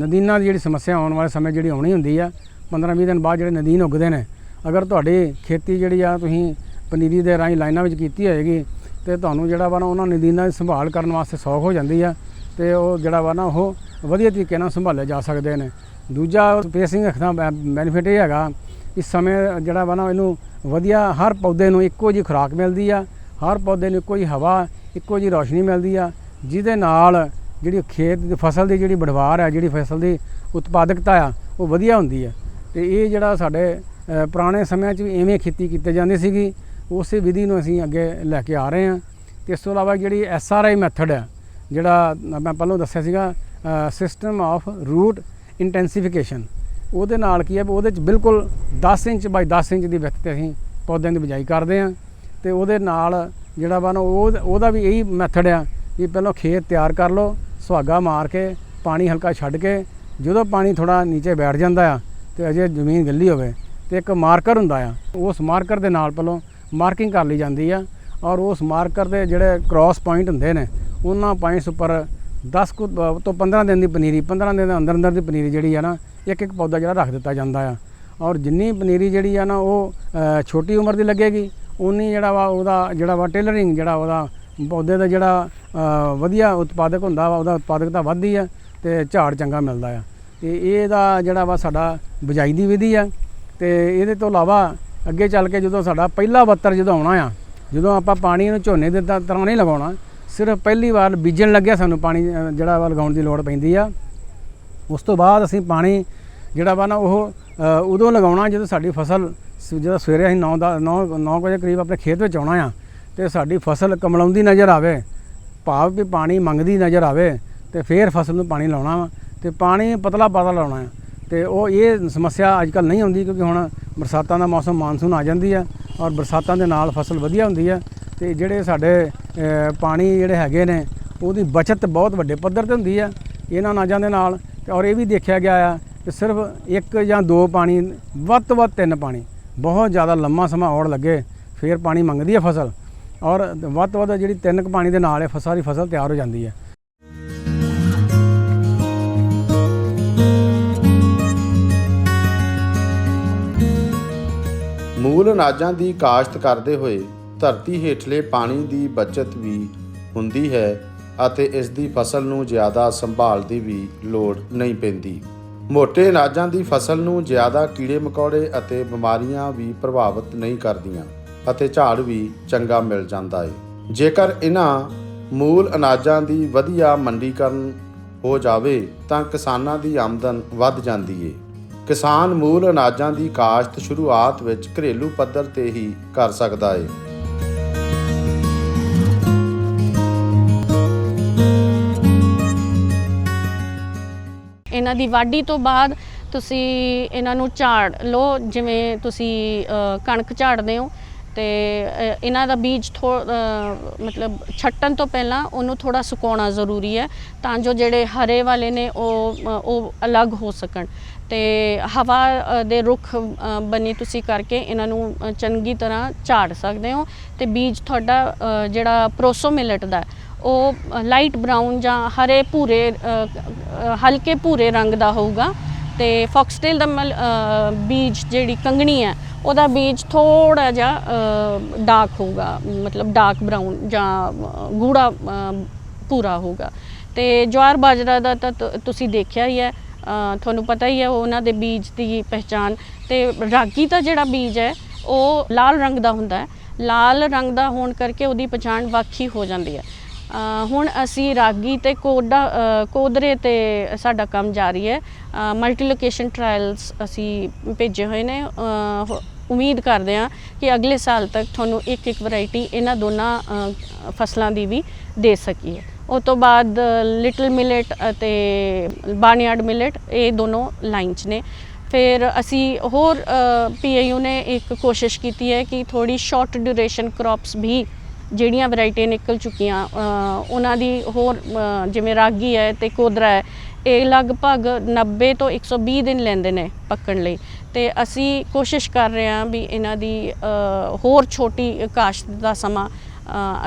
ਨਦੀਨਾਂ ਦੀ ਜਿਹੜੀ ਸਮੱਸਿਆ ਆਉਣ ਵਾਲੇ ਸਮੇਂ ਜਿਹੜੀ ਆਉਣੀ ਹੁੰਦੀ ਆ 15-20 ਦਿਨ ਬਾਅਦ ਜਿਹੜੇ ਨਦੀਨ ਉੱਗਦੇ ਨੇ, ਅਗਰ ਤੁਹਾਡੀ ਖੇਤੀ ਜਿਹੜੀ ਆ ਤੁਸੀਂ ਪਨੀਰੀ ਦੇ ਰਾਹੀਂ ਲਾਈਨਾਂ ਵਿੱਚ ਕੀਤੀ ਹੋਏਗੀ ਤੇ ਤੁਹਾਨੂੰ ਜਿਹੜਾ ਵਾ ਨਾ ਉਹਨਾਂ ਨਦੀਨਾਂ ਦੀ ਸੰਭਾਲ ਕਰਨ ਵਾਸਤੇ ਸੌਖ ਹੋ ਜਾਂਦੀ ਆ ਤੇ ਉਹ ਜਿਹੜਾ ਵਾ ਨਾ ਉਹ ਵਧੀਆ ਤਰੀਕੇ ਨਾਲ ਸੰਭਾਲੇ ਜਾ ਸਕਦੇ ਨੇ। ਦੂਜਾ ਸਪੇਸਿੰਗ ਰੱਖਣਾ ਬੈਨੀਫਿਟ ਇਹ ਹੈਗਾ ਇਸ ਸਮੇਂ ਜਿਹੜਾ ਵਾ ਨਾ ਇਹਨੂੰ ਵਧੀਆ ਹਰ ਪੌਦੇ ਨੂੰ ਇੱਕੋ ਜਿਹੀ ਖੁਰਾਕ ਮਿਲਦੀ ਆ, ਹਰ ਪੌਦੇ ਨੂੰ ਇੱਕੋ ਜਿਹੀ ਹਵਾ, ਇੱਕੋ ਜਿਹੀ ਰੋਸ਼ਨੀ ਮਿਲਦੀ ਆ, ਜਿਹਦੇ ਨਾਲ ਜਿਹੜੀ ਖੇਤ ਦੀ ਫਸਲ ਦੀ ਜਿਹੜੀ ਬੜਵਾਰ ਆ, ਜਿਹੜੀ ਫਸਲ ਦੀ ਉਤਪਾਦਕਤਾ ਆ, ਉਹ ਵਧੀਆ ਹੁੰਦੀ ਆ। ਤੇ ਇਹ ਜਿਹੜਾ ਸਾਡੇ ਪੁਰਾਣੇ ਸਮਿਆਂ 'ਚ ਵੀ ਐਵੇਂ ਖੇਤੀ ਕੀਤੀ ਜਾਂਦੀ ਸੀਗੀ, ਉਸੇ ਵਿਧੀ ਨੂੰ ਅਸੀਂ ਅੱਗੇ ਲੈ ਕੇ ਆ ਰਹੇ ਹਾਂ ਤੇ ਇਸ ਤੋਂ ਇਲਾਵਾ ਜਿਹੜੀ ਐਸ ਆਰ ਆਈ ਮੈਥਡ ਹੈ ਜਿਹੜਾ ਮੈਂ ਪਹਿਲਾਂ ਦੱਸਿਆ ਸੀਗਾ ਸਿਸਟਮ ਆਫ ਰੂਟ ਇੰਟੈਂਸੀਫਿਕੇਸ਼ਨ ਉਹਦੇ ਨਾਲ ਕੀ ਹੈ, ਵੀ ਉਹਦੇ ਚ ਬਿਲਕੁਲ 10 ਇੰਚ ਬਾਈ 10 ਇੰਚ ਦੀ ਵਿੱਥ ਤੇ ਅਸੀਂ ਪੌਦਿਆਂ ਦੀ ਬਿਜਾਈ ਕਰਦੇ ਹਾਂ। ਤੇ ਉਹਦੇ ਨਾਲ ਜਿਹੜਾ ਵਾ ਨਾ, ਉਹ, ਉਹਦਾ ਵੀ ਇਹੀ ਮੈਥਡ ਆ, ਵੀ ਪਹਿਲਾਂ ਖੇਤ ਤਿਆਰ ਕਰ ਲਓ, ਸੁਹਾਗਾ ਮਾਰ ਕੇ, ਪਾਣੀ ਹਲਕਾ ਛੱਡ ਕੇ, ਜਦੋਂ ਪਾਣੀ ਥੋੜਾ ਨੀਚੇ ਬੈਠ ਜਾਂਦਾ ਆ, ਤੇ ਅਜੇ ਜ਼ਮੀਨ ਗਿੱਲੀ ਹੋਵੇ, ਤੇ ਇੱਕ ਮਾਰਕਰ ਹੁੰਦਾ ਆ। ਉਸ ਮਾਰਕਰ ਦੇ ਨਾਲ ਪਹਿਲਾਂ ਮਾਰਕਿੰਗ ਕਰ ਲਈ ਜਾਂਦੀ ਆ। ਔਰ ਉਸ ਮਾਰਕਰ ਦੇ ਜਿਹੜੇ ਕ੍ਰਾਸ ਪੁਆਇੰਟ ਹੁੰਦੇ ਨੇ, ਉਹਨਾਂ ਪੁਆਇੰਟਸ ਉੱਪਰ 10 ਕੁ ਤੋਂ 15 ਦਿਨ ਦੀ ਪਨੀਰੀ 15 ਦਿਨ ਦੇ ਅੰਦਰ ਅੰਦਰ ਦੀ ਪਨੀਰੀ ਜਿਹੜੀ ਆ ਨਾ ਇੱਕ ਇੱਕ ਪੌਦਾ ਜਿਹੜਾ ਰੱਖ ਦਿੱਤਾ ਜਾਂਦਾ ਆ। ਔਰ ਜਿੰਨੀ ਪਨੀਰੀ ਜਿਹੜੀ ਆ ਨਾ, ਉਹ ਛੋਟੀ ਉਮਰ ਦੀ ਲੱਗੇਗੀ ਉਨੀ ਜਿਹੜਾ ਵਾ ਉਹਦਾ, ਜਿਹੜਾ ਵਾ ਟੇਲਰਿੰਗ ਜਿਹੜਾ ਉਹਦਾ ਪੌਦੇ ਦਾ ਜਿਹੜਾ ਵਧੀਆ ਉਤਪਾਦਕ ਹੁੰਦਾ ਵਾ, ਉਹਦਾ ਉਤਪਾਦਕਤਾ ਵੱਧਦੀ ਆ ਤੇ ਝਾੜ ਚੰਗਾ ਮਿਲਦਾ ਆ। ਤੇ ਇਹਦਾ ਜਿਹੜਾ ਵਾ ਸਾਡਾ ਬਿਜਾਈ ਦੀ ਵਿਧੀ ਆ। ਤੇ ਇਹਦੇ ਤੋਂ ਇਲਾਵਾ ਅੱਗੇ ਚੱਲ ਕੇ ਜਦੋਂ ਸਾਡਾ ਪਹਿਲਾ ਬੱਤਰ ਜਦੋਂ ਆਉਣਾ ਆ ਜਦੋਂ ਆਪਾਂ ਪਾਣੀ ਨੂੰ ਝੋਨੇ ਦੇ ਤਰ੍ਹਾਂ ਨਹੀਂ ਲਗਾਉਣਾ ਸਿਰਫ ਪਹਿਲੀ ਵਾਰ ਬੀਜਣ ਲੱਗਿਆ ਸਾਨੂੰ ਪਾਣੀ ਜਿਹੜਾ ਵਾ ਲਗਾਉਣ ਦੀ ਲੋੜ ਪੈਂਦੀ ਆ। ਉਸ ਤੋਂ ਬਾਅਦ ਅਸੀਂ ਪਾਣੀ ਜਿਹੜਾ ਵਾ ਨਾ ਉਹ ਉਦੋਂ ਲਗਾਉਣਾ ਜਦੋਂ ਸਾਡੀ ਫਸਲ ਸ- ਜਦੋਂ ਸਵੇਰੇ ਅਸੀਂ 9 ਦਾ 9 9 ਵਜੇ ਕਰੀਬ ਆਪਣੇ ਖੇਤ ਵਿੱਚ ਆਉਣਾ ਆ, ਤੇ ਸਾਡੀ ਫਸਲ ਕਮਲਾਉਂਦੀ ਨਜ਼ਰ ਆਵੇ, ਭਾਵ ਵੀ ਪਾਣੀ ਮੰਗਦੀ ਨਜ਼ਰ ਆਵੇ, ਤੇ ਫਿਰ ਫਸਲ ਨੂੰ ਪਾਣੀ ਲਾਉਣਾ ਵਾ, ਤੇ ਪਾਣੀ ਪਤਲਾ ਪਤਲਾ ਲਾਉਣਾ ਆ। ਤੇ ਉਹ ਇਹ ਸਮੱਸਿਆ ਅੱਜ ਕੱਲ ਨਹੀਂ ਆਉਂਦੀ ਕਿਉਂਕਿ ਹੁਣ ਬਰਸਾਤਾਂ ਦਾ ਮੌਸਮ ਮਾਨਸੂਨ ਆ ਜਾਂਦੀ ਹੈ ਔਰ ਬਰਸਾਤਾਂ ਦੇ ਨਾਲ ਫਸਲ ਵਧੀਆ ਹੁੰਦੀ ਹੈ ਤੇ ਜਿਹੜੇ ਸਾਡੇ ਪਾਣੀ ਜਿਹੜੇ ਹੈਗੇ ਨੇ, ਉਹਦੀ ਬਚਤ ਬਹੁਤ ਵੱਡੇ ਪੱਧਰ ਤੇ ਹੁੰਦੀ ਹੈ ਇਹਨਾਂ ਅਨਾਜਾਂ ਦੇ ਨਾਲ ਤੇ ਔਰ ਇਹ ਵੀ ਦੇਖਿਆ ਗਿਆ ਆ ਕਿ ਸਿਰਫ ਇੱਕ ਜਾਂ ਦੋ ਪਾਣੀ, ਵੱਧ ਤੋਂ ਵੱਧ ਤਿੰਨ ਪਾਣੀ, ਬਹੁਤ ਜ਼ਿਆਦਾ ਲੰਮਾ ਸਮਾਂ ਔੜ ਲੱਗੇ, ਫਿਰ ਪਾਣੀ ਮੰਗਦੀ ਹੈ ਫਸਲ। ਔਰ ਵੱਧ ਤੋਂ ਵੱਧ ਜਿਹੜੀ ਤਿੰਨ ਕੁ ਪਾਣੀ ਦੇ ਨਾਲ ਇਹ ਫਸਲ, ਸਾਰੀ ਫਸਲ ਤਿਆਰ ਹੋ ਜਾਂਦੀ ਹੈ ਮੂਲ ਅਨਾਜਾਂ ਦੀ ਕਾਸ਼ਤ ਕਰਦੇ ਹੋਏ ਧਰਤੀ ਹੇਠਲੇ ਪਾਣੀ ਦੀ ਬਚਤ ਵੀ ਹੁੰਦੀ ਹੈ ਅਤੇ ਇਸ ਦੀ ਫਸਲ ਨੂੰ ਜ਼ਿਆਦਾ ਸੰਭਾਲ ਦੀ ਵੀ ਲੋੜ ਨਹੀਂ ਪੈਂਦੀ। ਮੋٹے ਅਨਾਜਾਂ ਦੀ ਫਸਲ ਨੂੰ ਜ਼ਿਆਦਾ ਕੀੜੇ ਮਕੌੜੇ ਅਤੇ ਬਿਮਾਰੀਆਂ ਵੀ ਪ੍ਰਭਾਵਿਤ ਨਹੀਂ ਕਰਦੀਆਂ ਅਤੇ ਝਾੜ ਵੀ ਚੰਗਾ ਮਿਲ ਜਾਂਦਾ ਹੈ ਜੇਕਰ ਇਹਨਾਂ ਮੂਲ ਅਨਾਜਾਂ ਦੀ ਵਧੀਆ ਮੰਡੀਕਰਨ ਹੋ ਜਾਵੇ ਤਾਂ ਕਿਸਾਨਾਂ ਦੀ ਆਮਦਨ ਵੱਧ ਜਾਂਦੀ ਏ। ਕਿਸਾਨ ਮੂਲ ਅਨਾਜਾਂ ਦੀ ਕਾਸ਼ਤ ਸ਼ੁਰੂਆਤ ਵਿੱਚ ਘਰੇਲੂ ਪੱਧਰ ਤੇ ਹੀ ਕਰ ਸਕਦਾ ਏ। ਇਹਨਾਂ ਦੀ ਵਾਢੀ ਤੋਂ ਬਾਅਦ ਤੁਸੀਂ ਇਹਨਾਂ ਨੂੰ ਝਾੜ ਲੋ ਜਿਵੇਂ ਤੁਸੀਂ ਕਣਕ ਝਾੜਦੇ ਹੋ। ਤੇ ਇਹਨਾਂ ਦਾ ਬੀਜ ਥੋ ਮਤਲਬ ਛੱਟਣ ਤੋਂ ਪਹਿਲਾਂ ਉਹਨੂੰ ਥੋੜਾ ਸੁਕਾਉਣਾ ਜ਼ਰੂਰੀ ਹੈ ਤਾਂ ਜੋ ਜਿਹੜੇ ਹਰੇ ਵਾਲੇ ਨੇ ਉਹ ਉਹ ਅਲੱਗ ਹੋ ਸਕਣ। ਤੇ ਹਵਾ ਦੇ ਰੁੱਖ ਅ, ਬਣੀ ਤੁਸੀਂ ਕਰਕੇ ਇਹਨਾਂ ਨੂੰ ਚੰਗੀ ਤਰ੍ਹਾਂ ਝਾੜ ਸਕਦੇ ਹੋ ਤੇ ਬੀਜ ਤੁਹਾਡਾ ਜਿਹੜਾ ਪ੍ਰੋਸੋ ਮਿਲਟ ਦਾ ਉਹ ਲਾਈਟ ਬਰਾਊਨ ਜਾਂ ਹਰੇ ਭੂਰੇ ਹਲਕੇ ਭੂਰੇ ਰੰਗ ਦਾ ਹੋਊਗਾ। ਤੇ ਫੌਕਸਟੇਲ ਦਾ ਮਲ- ਬੀਜ ਜਿਹੜੀ ਕੰਗਣੀ ਹੈ ਉਹਦਾ ਬੀਜ ਥੋੜਾ ਜਿਹਾ ਡਾਰਕ ਹੋਊਗਾ ਮਤਲਬ ਡਾਰਕ ਬਰਾਊਨ ਜਾਂ ਗੂੜਾ ਅ, ਭੂਰਾ ਹੋਊਗਾ। ਤੇ ਜਵਾਰ ਬਾਜਰਾ ਦਾ ਤਾਂ ਤੁਸੀਂ ਦੇਖਿਆ ਹੀ ਹੈ ਤੁਹਾਨੂੰ ਪਤਾ ਹੀ ਹੈ ਉਹਨਾਂ ਦੇ ਬੀਜ ਦੀ ਪਹਿਚਾਨ ਤੇ ਰਾਗੀ ਦਾ ਜਿਹੜਾ ਬੀਜ ਹੈ ਉਹ ਲਾਲ ਰੰਗ ਦਾ ਹੁੰਦਾ ਹੈ। ਲਾਲ ਰੰਗ ਦਾ ਹੋਣ ਕਰਕੇ ਉਹਦੀ ਪਛਾਣ ਵੱਖੀ ਹੋ ਜਾਂਦੀ ਹੈ। ਹੁਣ ਅਸੀਂ ਰਾਗੀ ਤੇ ਕੋਡਾ ਕੋਦਰੇ ਤੇ ਸਾਡਾ ਕੰਮ ਜਾਰੀ ਹੈ। ਮਲਟੀ ਲੋਕੇਸ਼ਨ ਟ੍ਰਾਇਲਸ ਅਸੀਂ ਭੇਜੇ ਹੋਏ ਨੇ। ਉਮੀਦ ਕਰਦੇ ਹਾਂ ਕਿ ਅਗਲੇ ਸਾਲ ਤੱਕ ਤੁਹਾਨੂੰ ਇੱਕ ਇੱਕ ਵੈਰਾਈਟੀ ਇਹਨਾਂ ਦੋਨਾਂ ਫਸਲਾਂ ਦੀ ਵੀ ਦੇ ਸਕੀਏ। ਉਸ ਤੋਂ ਬਾਅਦ ਲਿਟਲ ਮਿਲਟ ਅਤੇ ਬਾਰਨਯਾਰਡ ਮਿਲਟ ਇਹ ਦੋਨੋਂ ਲਾਈਨ 'ਚ ਨੇ। ਫਿਰ ਅਸੀਂ ਹੋਰ ਪੀਏਯੂ ਨੇ ਇੱਕ ਕੋਸ਼ਿਸ਼ ਕੀਤੀ ਹੈ ਕਿ ਥੋੜੀ ਸ਼ਾਰਟ ਡਿਊਰੇਸ਼ਨ ਕ੍ਰੌਪਸ ਵੀ ਜਿਹੜੀਆਂ ਵੈਰਾਈਟੀਆਂ ਨਿਕਲ ਚੁੱਕੀਆਂ ਉਹਨਾਂ ਦੀ ਹੋਰ ਜਿਵੇਂ ਰਾਗੀ ਹੈ ਤੇ ਕੋਦਰਾ ਹੈ, ਇਹ ਲਗਭਗ 90 ਤੋਂ 120 ਦਿਨ ਲੈਂਦੇ ਨੇ ਪੱਕਣ ਲਈ। ਤੇ ਅਸੀਂ ਕੋਸ਼ਿਸ਼ ਕਰ ਰਹੇ ਹਾਂ ਵੀ ਇਹਨਾਂ ਦੀ ਹੋਰ ਛੋਟੀ ਕਾਸ਼ਤ ਦਾ ਸਮਾਂ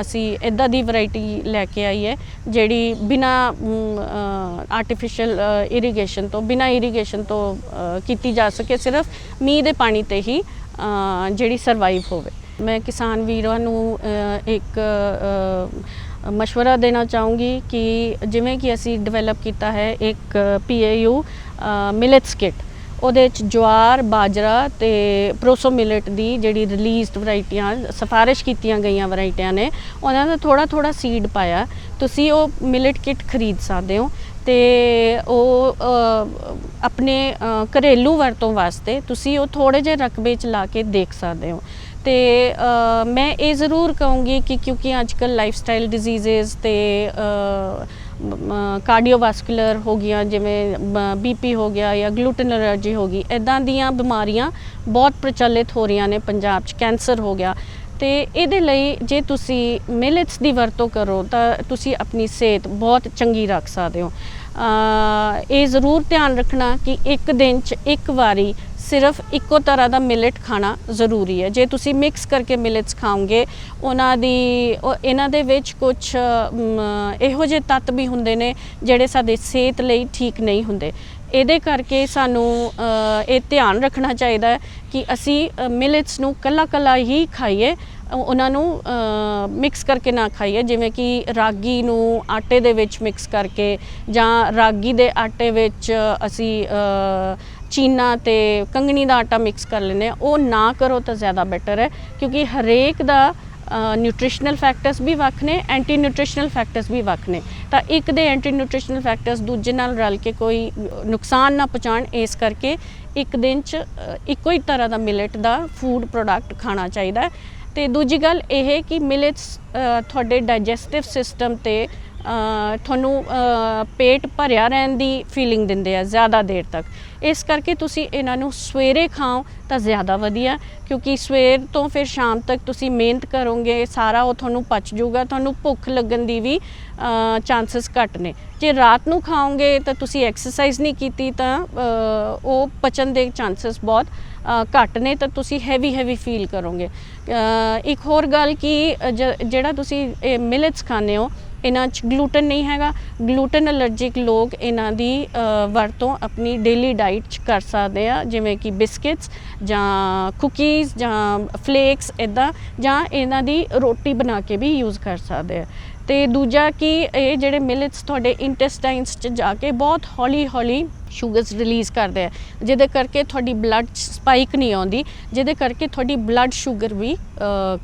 ਅਸੀਂ ਇਦਾਂ ਦੀ ਵੈਰਾਈਟੀ ਲੈ ਕੇ ਆਈ ਹੈ ਜਿਹੜੀ ਬਿਨਾ ਆਰਟੀਫੀਸ਼ੀਅਲ ਇਰੀਗੇਸ਼ਨ ਤੋਂ, ਬਿਨਾ ਇਰੀਗੇਸ਼ਨ ਤੋਂ ਕੀਤੀ ਜਾ ਸਕੇ, ਸਿਰਫ ਮੀਂਹ ਦੇ ਪਾਣੀ ਤੇ ਹੀ ਜਿਹੜੀ ਸਰਵਾਈਵ ਹੋਵੇ। ਮੈਂ ਕਿਸਾਨ ਵੀਰਾਂ ਨੂੰ ਇੱਕ ਮਸ਼ਵਰਾ ਦੇਣਾ ਚਾਹੂੰਗੀ ਕਿ ਜਿਵੇਂ ਕਿ ਅਸੀਂ ਡਿਵੈਲਪ ਕੀਤਾ ਹੈ ਇੱਕ ਪੀਏਯੂ ਮਿਲਟਸ ਕਿਟ ਉਹਦੇ ਚ ਜਵਾਰ, ਬਾਜਰਾ ਤੇ ਪ੍ਰੋਸੋ ਮਿਲਟ ਦੀ ਜਿਹੜੀ ਰਿਲੀਜ਼ਡ ਵੈਰਾਈਟੀਆਂ ਸਿਫਾਰਿਸ਼ ਕੀਤੀਆਂ ਗਈਆਂ ਵੈਰਾਈਟੀਆਂ ਨੇ, ਉਹਨਾਂ ਦਾ ਥੋੜਾ ਥੋੜਾ ਸੀਡ ਪਾਇਆ। ਤੁਸੀਂ ਉਹ ਮਿਲਟ ਕਿਟ ਖਰੀਦ ਸਕਦੇ ਹੋ ਤੇ ਉਹ ਆਪਣੇ ਘਰੇਲੂ ਵਰਤੋਂ ਵਾਸਤੇ ਤੁਸੀਂ ਉਹ ਥੋੜੇ ਜਿਹੇ ਰਕਬੇ ਚ ਲਾ ਕੇ ਦੇਖ ਸਕਦੇ ਹੋ। ਤੇ ਮੈਂ ਇਹ ਜ਼ਰੂਰ ਕਹੂੰਗੀ ਕਿ ਕਿਉਂਕਿ ਅੱਜ ਕੱਲ ਲਾਈਫਸਟਾਈਲ ਡਿਜ਼ੀਜ਼ਸ ਤੇ ਕਾਰਡੀਓਵਾਸਕੂਲਰ ਹੋ ਗਈਆਂ, ਜਿਵੇਂ ਬੀਪੀ ਹੋ ਗਿਆ ਜਾਂ ਗਲੂਟਨ ਅਲਰਜੀ ਹੋ ਗਈ ਇਦਾਂ ਦੀਆਂ ਬਿਮਾਰੀਆਂ ਬਹੁਤ ਪ੍ਰਚਲਿਤ ਹੋ ਰਹੀਆਂ ਨੇ ਪੰਜਾਬ 'ਚ, ਕੈਂਸਰ ਹੋ ਗਿਆ। ਤੇ ਇਹਦੇ ਲਈ ਜੇ ਤੁਸੀਂ ਮਿਲਟਸ ਦੀ ਵਰਤੋਂ ਕਰੋ, ਤਾਂ ਤੁਸੀਂ ਆਪਣੀ ਸਿਹਤ ਬਹੁਤ ਚੰਗੀ ਰੱਖ ਸਕਦੇ ਹੋ। ਇਹ ਜ਼ਰੂਰ ਧਿਆਨ ਰੱਖਣਾ ਕਿ ਇੱਕ ਦਿਨ 'ਚ ਇੱਕ ਵਾਰੀ ਸਿਰਫ ਇੱਕੋ ਤਰ੍ਹਾਂ ਦਾ ਮਿਲਟ ਖਾਣਾ ਜ਼ਰੂਰੀ ਹੈ। ਜੇ ਤੁਸੀਂ ਮਿਕਸ ਕਰਕੇ ਮਿਲਟਸ ਖਾਓਗੇ, ਉਹਨਾਂ ਦੀ ਇਹਨਾਂ ਦੇ ਵਿੱਚ ਕੁਝ ਇਹੋ ਜਿਹੇ ਤੱਤ ਵੀ ਹੁੰਦੇ ਨੇ ਜਿਹੜੇ ਸਾਡੇ ਸਿਹਤ ਲਈ ਠੀਕ ਨਹੀਂ ਹੁੰਦੇ। ਇਹਦੇ ਕਰਕੇ ਸਾਨੂੰ ਇਹ ਧਿਆਨ ਰੱਖਣਾ ਚਾਹੀਦਾ ਹੈ ਕਿ ਅਸੀਂ ਮਿਲਟਸ ਨੂੰ ਕੱਲਾ ਕੱਲਾ ਹੀ ਖਾਈਏ। ਉਹਨਾਂ ਨੂੰ ਮਿਕਸ ਕਰਕੇ ਨਾ ਖਾਈਏ। ਜਿਵੇਂ ਕਿ ਰਾਗੀ ਨੂੰ ਆਟੇ ਦੇ ਵਿੱਚ ਮਿਕਸ ਕਰਕੇ ਜਾਂ ਰਾਗੀ ਦੇ ਆਟੇ ਵਿੱਚ ਅਸੀਂ ਚੀਨਾ ਤੇ ਕੰਗਣੀ ਦਾ ਆਟਾ ਮਿਕਸ ਕਰ ਲੈਂਦੇ ਆ ਉਹ ਨਾ ਕਰੋ ਤਾਂ ਜ਼ਿਆਦਾ ਬੈਟਰ ਹੈ, ਕਿਉਂਕਿ ਹਰੇਕ ਦਾ ਨਿਊਟ੍ਰੀਸ਼ਨਲ ਫੈਕਟਰਸ ਵੀ ਵੱਖ ਨੇ ਐਂਟੀ ਨਿਊਟ੍ਰੀਸ਼ਨਲ ਫੈਕਟਰਸ ਵੀ ਵੱਖ ਨੇ। ਤਾਂ ਇੱਕ ਦੇ ਐਂਟੀ ਨਿਊਟ੍ਰੀਸ਼ਨਲ ਫੈਕਟਰਸ ਦੂਜੇ ਨਾਲ ਰਲ ਕੇ ਕੋਈ ਨੁਕਸਾਨ ਨਾ ਪਹੁੰਚਾਉਣ, ਇਸ ਕਰਕੇ ਇੱਕ ਦਿਨ ਚ ਇੱਕੋ ਹੀ ਤਰ੍ਹਾਂ ਦਾ ਮਿਲਟ ਦਾ ਫੂਡ ਪ੍ਰੋਡਕਟ ਖਾਣਾ ਚਾਹੀਦਾ ਹੈ। ਤੇ ਦੂਜੀ ਗੱਲ ਇਹ ਕਿ ਮਿਲਟਸ ਤੁਹਾਡੇ ਡਾਈਜੈਸਟਿਵ ਸਿਸਟਮ ਤੇ ਤੁਹਾਨੂੰ ਪੇਟ ਭਰਿਆ ਰਹਿਣ ਦੀ ਫੀਲਿੰਗ ਦਿੰਦੇ ਆ ਜ਼ਿਆਦਾ ਦੇਰ ਤੱਕ। ਇਸ ਕਰਕੇ ਤੁਸੀਂ ਇਹਨਾਂ ਨੂੰ ਸਵੇਰੇ ਖਾਓ ਤਾਂ ਜ਼ਿਆਦਾ ਵਧੀਆ, ਕਿਉਂਕਿ ਸਵੇਰ ਤੋਂ ਫਿਰ ਸ਼ਾਮ ਤੱਕ ਤੁਸੀਂ ਮਿਹਨਤ ਕਰੋਗੇ, ਸਾਰਾ ਉਹ ਤੁਹਾਨੂੰ ਪਚ ਜਾਊਗਾ, ਤੁਹਾਨੂੰ ਭੁੱਖ ਲੱਗਣ ਦੀ ਵੀ ਚਾਂਸਸ ਘੱਟ ਨੇ। ਜੇ ਰਾਤ ਨੂੰ ਖਾਓਗੇ ਤਾਂ ਤੁਸੀਂ ਐਕਸਰਸਾਈਜ਼ ਨਹੀਂ ਕੀਤੀ ਤਾਂ ਉਹ ਪਚਣ ਦੇ ਚਾਂਸਸ ਬਹੁਤ ਘੱਟ ਨੇ ਤਾਂ ਤੁਸੀਂ ਹੈਵੀ ਹੈਵੀ ਫੀਲ ਕਰੋਗੇ। ਇੱਕ ਹੋਰ ਗੱਲ ਕਿ ਜਿਹੜਾ ਤੁਸੀਂ, ਇਹ ਮਿਲਟਸ ਖਾਂਦੇ ਹੋ ਇਹਨਾਂ 'ਚ ਗਲੂਟਨ ਨਹੀਂ ਹੈਗਾ। ਗਲੂਟਨ ਅਲਰਜਿਕ ਲੋਕ ਇਹਨਾਂ ਦੀ ਵਰਤੋਂ ਆਪਣੀ ਡੇਲੀ ਡਾਈਟ 'ਚ ਕਰ ਸਕਦੇ ਆ, ਜਿਵੇਂ ਕਿ ਬਿਸਕਿਟਸ ਜਾਂ ਕੁਕੀਜ਼ ਜਾਂ ਫਲੇਕਸ ਇਦਾਂ ਜਾਂ ਇਹਨਾਂ ਦੀ ਰੋਟੀ ਬਣਾ ਕੇ ਵੀ ਯੂਜ਼ ਕਰ ਸਕਦੇ ਆ। ਤੇ ਦੂਜਾ ਕਿ ਇਹ ਜਿਹੜੇ ਮਿਲਟਸ ਤੁਹਾਡੇ ਇੰਟੈਸਟਾਈਨਸ 'ਚ ਜਾ ਕੇ ਬਹੁਤ ਹੌਲੀ ਹੌਲੀ ਸ਼ੂਗਰਸ ਰਿਲੀਜ਼ ਕਰਦੇ ਆ। ਜਿਹਦੇ ਕਰਕੇ ਤੁਹਾਡੀ ਬਲੱਡ ਸਪਾਈਕ ਨਹੀਂ ਆਉਂਦੀ, ਜਿਹਦੇ ਕਰਕੇ ਤੁਹਾਡੀ ਬਲੱਡ ਸ਼ੂਗਰ ਵੀ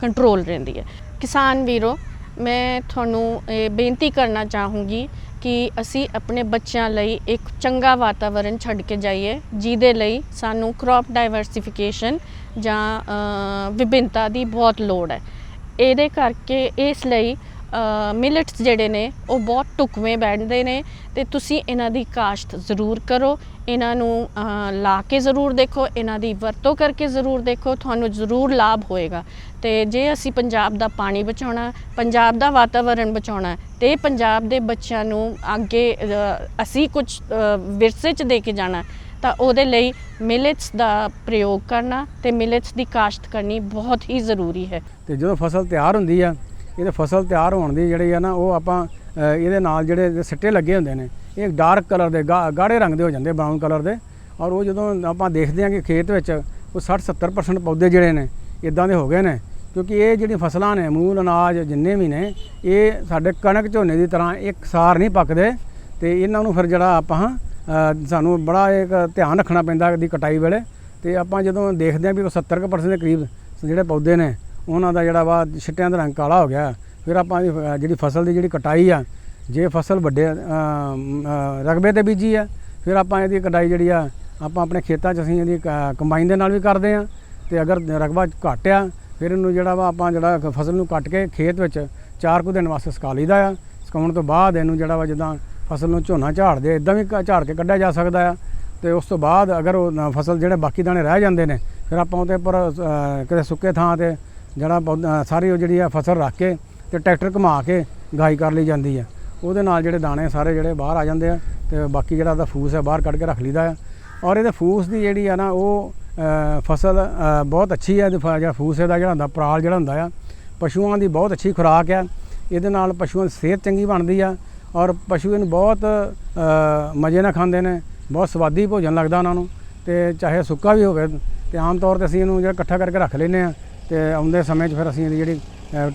ਕੰਟਰੋਲ ਰਹਿੰਦੀ ਹੈ। ਕਿਸਾਨ ਵੀਰੋ ਮੈਂ ਤੁਹਾਨੂੰ ਇਹ ਬੇਨਤੀ ਕਰਨਾ ਚਾਹੂੰਗੀ ਕਿ ਅਸੀਂ ਆਪਣੇ ਬੱਚਿਆਂ ਲਈ ਇੱਕ ਚੰਗਾ ਵਾਤਾਵਰਣ ਛੱਡ ਕੇ ਜਾਈਏ, ਜਿਹਦੇ ਲਈ ਸਾਨੂੰ ਕ੍ਰੌਪ ਡਾਈਵਰਸਿਫਿਕੇਸ਼ਨ ਜਾਂ ਵਿਭਿੰਨਤਾ ਦੀ ਬਹੁਤ ਲੋੜ ਹੈ। ਇਹਦੇ ਕਰਕੇ ਇਸ ਲਈ ਮਿਲਟਸ ਜਿਹੜੇ ਨੇ, ਉਹ ਬਹੁਤ ਢੁਕਵੇਂ ਬੈਠਦੇ ਨੇ ਤੇ ਤੁਸੀਂ ਇਹਨਾਂ ਦੀ ਕਾਸ਼ਤ ਜ਼ਰੂਰ ਕਰੋ। ਇਹਨਾਂ ਨੂੰ ਲਾ ਕੇ ਜ਼ਰੂਰ ਦੇਖੋ, ਇਹਨਾਂ ਦੀ ਵਰਤੋਂ ਕਰਕੇ ਜ਼ਰੂਰ ਦੇਖੋ, ਤੁਹਾਨੂੰ ਜ਼ਰੂਰ ਲਾਭ ਹੋਏਗਾ। ਤੇ ਜੇ ਅਸੀਂ ਪੰਜਾਬ ਦਾ ਪਾਣੀ ਬਚਾਉਣਾ, ਪੰਜਾਬ ਦਾ ਵਾਤਾਵਰਣ ਬਚਾਉਣਾ, ਤੇ ਪੰਜਾਬ ਦੇ ਬੱਚਿਆਂ ਨੂੰ ਅੱਗੇ ਅਸੀਂ ਕੁਝ ਵਿਰਸੇ 'ਚ ਦੇ ਕੇ ਜਾਣਾ, ਤਾਂ ਉਹਦੇ ਲਈ ਮਿਲਟਸ ਦਾ ਪ੍ਰਯੋਗ ਕਰਨਾ ਤੇ ਮਿਲਟਸ ਦੀ ਕਾਸ਼ਤ ਕਰਨੀ ਬਹੁਤ ਹੀ ਜ਼ਰੂਰੀ ਹੈ। ਤੇ ਜਦੋਂ ਫਸਲ ਤਿਆਰ ਹੁੰਦੀ ਆ ਇਹਦੇ ਫਸਲ ਤਿਆਰ ਹੋਣ ਦੀ ਜਿਹੜੀ ਆ ਨਾ, ਉਹ ਆਪਾਂ ਇਹਦੇ ਨਾਲ ਜਿਹੜੇ ਸਿੱਟੇ ਲੱਗੇ ਹੁੰਦੇ ਨੇ, ਇਹ ਡਾਰਕ ਕਲਰ ਦੇ, ਗਾ- ਗਾੜੇ ਰੰਗ ਦੇ ਹੋ ਜਾਂਦੇ ਬਰਾਊਨ ਕਲਰ ਦੇ। ਔਰ ਉਹ ਜਦੋਂ ਆਪਾਂ ਦੇਖਦੇ ਹਾਂ ਕਿ ਖੇਤ ਵਿੱਚ ਉਹ 60 70% ਪੌਦੇ ਜਿਹੜੇ ਨੇ ਇਦਾਂ ਦੇ ਹੋ ਗਏ ਨੇ, ਕਿਉਂਕਿ ਇਹ ਜਿਹੜੀਆਂ ਫਸਲਾਂ ਨੇ, ਮੂਲ ਅਨਾਜ ਜਿੰਨੇ ਵੀ ਨੇ, ਇਹ ਸਾਡੇ ਕਣਕ ਝੋਨੇ ਦੀ ਤਰ੍ਹਾਂ ਇੱਕ ਸਾਰ ਨਹੀਂ ਪੱਕਦੇ ਤੇ ਇਹਨਾਂ ਨੂੰ ਫਿਰ ਜਿਹੜਾ ਆਪਾਂ ਸਾਨੂੰ ਬੜਾ ਇੱਕ ਧਿਆਨ ਰੱਖਣਾ ਪੈਂਦਾ ਦੀ ਕਟਾਈ ਵੇਲੇ। ਤੇ ਆਪਾਂ ਜਦੋਂ ਦੇਖਦੇ ਹਾਂ ਵੀ ਉਹ 70% ਦੇ ਕਰੀਬ ਜਿਹੜੇ ਪੌਦੇ ਨੇ ਉਹਨਾਂ ਦਾ ਜਿਹੜਾ ਵਾ ਛਿੱਟਿਆਂ ਦਾ ਰੰਗ ਕਾਲਾ ਹੋ ਗਿਆ। ਫਿਰ ਆਪਾਂ ਇਹਦੀ, ਜਿਹੜੀ ਫਸਲ ਦੀ ਜਿਹੜੀ ਕਟਾਈ ਆ ਜੇ ਫਸਲ ਵੱਡੇ ਅ, ਰਕਬੇ ਤੇ ਬੀਜੀ ਆ ਫਿਰ ਆਪਾਂ ਇਹਦੀ ਕਟਾਈ ਜਿਹੜੀ ਆ ਆਪਾਂ ਆਪਣੇ ਖੇਤਾਂ 'ਚ ਅਸੀਂ ਇਹਦੀ ਕ- ਕੰਬਾਈਨ ਦੇ ਨਾਲ ਵੀ ਕਰਦੇ ਆ। ਤੇ ਅਗਰ ਰਕਬਾ ਘੱਟ ਆ ਫਿਰ ਇਹਨੂੰ ਜਿਹੜਾ ਵਾ ਆਪਾਂ ਜਿਹੜਾ ਫਸਲ ਨੂੰ ਕੱਟ ਕੇ ਖੇਤ ਵਿੱਚ ਚਾਰ ਕੁ ਦਿਨ ਵਾਸਤੇ ਸੁਕਾ ਲਈਦਾ ਆ। ਸੁਕਾਉਣ ਤੋਂ ਬਾਅਦ ਇਹਨੂੰ ਜਿਹੜਾ ਵਾ ਜਿੱਦਾਂ ਫਸਲ ਨੂੰ ਝੋਨਾ ਝਾੜਦੇ ਇਦਾਂ ਵੀ ਕ- ਝਾੜ ਕੇ ਕੱਢਿਆ ਜਾ ਸਕਦਾ ਆ। ਤੇ ਉਸ ਤੋਂ ਬਾਅਦ ਅਗਰ ਉਹ ਫਸਲ ਜਿਹੜੇ ਬਾਕੀ ਦਾਣੇ ਰਹਿ ਜਾਂਦੇ ਨੇ ਫਿਰ ਆਪਾਂ ਉਹਦੇ ਉੱਪਰ ਕਿਤੇ ਸੁੱਕੇ ਥਾਂ ਤੇ ਜਿਹੜਾ ਪੌਦਾ- ਸਾਰੀ ਉਹ ਜਿਹੜੀ ਆ ਫਸਲ ਰੱਖ ਕੇ ਤੇ ਟਰੈਕਟਰ ਘੁਮਾ ਕੇ ਗਾਈ ਕਰ ਲਈ ਜਾਂਦੀ ਆ। ਉਹਦੇ ਨਾਲ ਜਿਹੜੇ ਦਾਣੇ ਸਾਰੇ ਜਿਹੜੇ ਬਾਹਰ ਆ ਜਾਂਦੇ ਆ ਤੇ ਬਾਕੀ ਜਿਹੜਾ ਉਹਦਾ ਫੂਸ ਹੈ ਬਾਹਰ ਕੱਢ ਕੇ ਰੱਖ ਲਈਦਾ ਆ। ਔਰ ਇਹਦੇ ਫੂਸ ਦੀ ਜਿਹੜੀ ਆ ਨਾ ਉਹ ਅ, ਫਸਲ ਅ, ਬਹੁਤ ਅੱਛੀ ਹੈ ਇਹਦੇ ਫ- ਜਿਹੜਾ ਫੂਸ ਇਹਦਾ ਜਿਹੜਾ ਹੁੰਦਾ ਪਰਾਲ ਜਿਹੜਾ ਹੁੰਦਾ ਆ ਪਸ਼ੂਆਂ ਦੀ ਬਹੁਤ ਅੱਛੀ ਖੁਰਾਕ ਆ। ਇਹਦੇ ਨਾਲ ਪਸ਼ੂਆਂ ਦੀ ਸਿਹਤ ਚੰਗੀ ਬਣਦੀ ਆ ਔਰ ਪਸ਼ੂ ਇਹਨੂੰ ਬਹੁਤ ਅ, ਮਜ਼ੇ ਨਾਲ ਖਾਂਦੇ ਨੇ ਬਹੁਤ ਸਵਾਦੀ ਭੋਜਨ ਲੱਗਦਾ ਉਹਨਾਂ ਨੂੰ ਤੇ ਚਾਹੇ ਸੁੱਕਾ ਵੀ ਹੋਵੇ ਤੇ ਆਮ ਤੌਰ ਤੇ ਅਸੀਂ ਇਹਨੂੰ ਜਿਹੜਾ ਇਕੱਠਾ ਕਰਕੇ ਰੱਖ ਲੈਂਦੇ ਆ। ਤੇ ਆਉਂਦੇ ਸਮੇਂ 'ਚ ਫਿਰ ਅਸੀਂ ਇਹਦੀ ਜਿਹੜੀ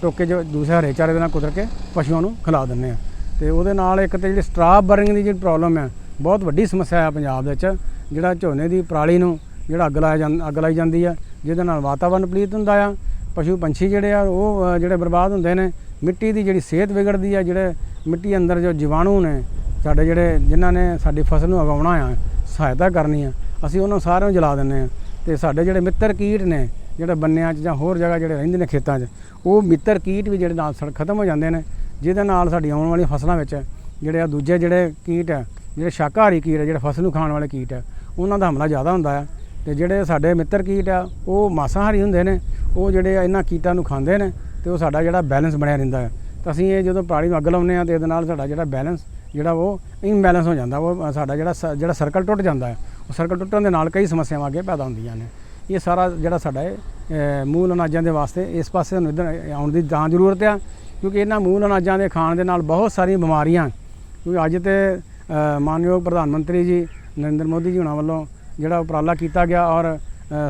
ਟੋਕੇ ਜੋ ਦੂਸਰੇ ਹਰੇ ਚਾਰੇ ਦੇ ਨਾਲ ਕੁਦਰ ਕੇ ਪਸ਼ੂਆਂ ਨੂੰ ਖਿਲਾ ਦਿੰਦੇ ਆ ਤੇ ਉਹਦੇ ਨਾਲ ਇੱਕ ਤੇ ਜਿਹੜੀ ਸਟਰਾਪ ਬਰਿੰਗ ਦੀ ਜਿਹੜੀ ਪ੍ਰੋਬਲਮ ਹੈ, ਬਹੁਤ ਵੱਡੀ ਸਮੱਸਿਆ ਹੈ ਪੰਜਾਬ ਦੇ ਵਿੱਚ, ਜਿਹੜਾ ਝੋਨੇ ਦੀ ਪਰਾਲੀ ਨੂੰ ਜਿਹੜਾ ਅੱਗ ਲਾਇਆ ਜਾਂ, ਅੱਗ ਲਾਈ ਜਾਂਦੀ ਆ ਜਿਹਦੇ ਨਾਲ ਵਾਤਾਵਰਨ ਪਲੀਤ ਹੁੰਦਾ ਆ। ਪਸ਼ੂ ਪੰਛੀ ਜਿਹੜੇ ਆ, ਉਹ ਜਿਹੜੇ ਬਰਬਾਦ ਹੁੰਦੇ ਨੇ, ਮਿੱਟੀ ਦੀ ਜਿਹੜੀ ਸਿਹਤ ਵਿਗੜਦੀ ਆ ਜਿਹੜੇ ਮਿੱਟੀ ਅੰਦਰ ਜੋ ਜੀਵਾਣੂ ਨੇ, ਸਾਡੇ ਜਿਹੜੇ, ਜਿਨ੍ਹਾਂ ਨੇ ਸਾਡੀ ਫਸਲ ਨੂੰ ਉਗਾਉਣਾ ਆ, ਸਹਾਇਤਾ ਕਰਨੀ ਆ, ਅਸੀਂ ਉਹਨਾਂ ਸਾਰਿਆਂ ਨੂੰ ਜਲਾ ਦਿੰਦੇ ਆ। ਤੇ ਸਾਡੇ ਜਿਹੜੇ ਮਿੱਤਰ ਕੀਟ ਨੇ ਜਿਹੜੇ ਬੰਨਿਆਂ 'ਚ ਜਾਂ ਹੋਰ ਜਗ੍ਹਾ ਜਿਹੜੇ ਰਹਿੰਦੇ ਨੇ ਖੇਤਾਂ 'ਚ, ਉਹ ਮਿੱਤਰ ਕੀਟ ਵੀ ਜਿਹੜੇ ਨਾਲ ਸੜ ਖਤਮ ਹੋ ਜਾਂਦੇ ਨੇ, ਜਿਹਦੇ ਨਾਲ ਸਾਡੀ ਆਉਣ ਵਾਲੀਆਂ ਫਸਲਾਂ ਵਿੱਚ ਜਿਹੜੇ ਆ ਦੂਜੇ ਜਿਹੜੇ ਕੀਟ ਆ, ਜਿਹੜੇ ਸ਼ਾਕਾਹਾਰੀ ਕੀਟ ਆ, ਜਿਹੜੇ ਫਸਲ ਨੂੰ ਖਾਣ ਵਾਲੇ ਕੀਟ ਆ, ਉਹਨਾਂ ਦਾ ਹਮਲਾ ਜ਼ਿਆਦਾ ਹੁੰਦਾ ਆ। ਤੇ ਜਿਹੜੇ ਸਾਡੇ ਮਿੱਤਰ ਕੀਟ ਆ, ਉਹ ਮਾਸਾਹਾਰੀ ਹੁੰਦੇ ਨੇ, ਉਹ ਜਿਹੜੇ ਆ ਇਹਨਾਂ ਕੀਟਾਂ ਨੂੰ ਖਾਂਦੇ ਨੇ ਤੇ ਉਹ ਸਾਡਾ ਜਿਹੜਾ ਬੈਲੈਂਸ ਬਣਿਆ ਰਹਿੰਦਾ ਹੈ ਤਾਂ ਅਸੀਂ ਇਹ ਜਦੋਂ ਪਾਣੀ ਨੂੰ ਅੱਗ ਲਾਉਂਦੇ ਆ ਤੇ ਇਹਦੇ ਨਾਲ ਸਾਡਾ ਜਿਹੜਾ ਬੈਲੈਂਸ, ਜਿਹੜਾ ਉਹ ਇਨਬੈਲੈਂਸ ਹੋ ਜਾਂਦਾ, ਉਹ ਸਾਡਾ ਜਿਹੜਾ ਸ- ਜਿਹੜਾ ਸਰਕਲ ਟੁੱਟ ਜਾਂਦਾ ਹੈ ਉਹ ਸਰਕਲ ਟੁੱਟਣ ਦੇ ਨਾਲ ਕਈ ਸਮੱਸਿਆਵਾਂ ਅੱਗੇ ਪੈਦਾ ਹੁੰਦੀਆਂ ਨੇ। ਇਹ ਸਾਰਾ ਜਿਹੜਾ ਸਾਡਾ ਇਹ ਮੂਲ ਅਨਾਜਾਂ ਦੇ ਵਾਸਤੇ ਇਸ ਪਾਸੇ ਸਾਨੂੰ ਇੱਧਰ ਆਉਣ ਦੀ ਤਾਂ ਜ਼ਰੂਰਤ ਆ, ਕਿਉਂਕਿ ਇਹਨਾਂ ਮੂਲ ਅਨਾਜਾਂ ਦੇ ਖਾਣ ਦੇ ਨਾਲ ਬਹੁਤ ਸਾਰੀਆਂ ਬਿਮਾਰੀਆਂ, ਕਿਉਂਕਿ ਅੱਜ ਤੇ ਮਾਨਯੋਗ ਪ੍ਰਧਾਨ ਮੰਤਰੀ ਜੀ ਨਰਿੰਦਰ ਮੋਦੀ ਜੀ ਹੁਣਾਂ ਵੱਲੋਂ ਜਿਹੜਾ ਉਪਰਾਲਾ ਕੀਤਾ ਗਿਆ ਔਰ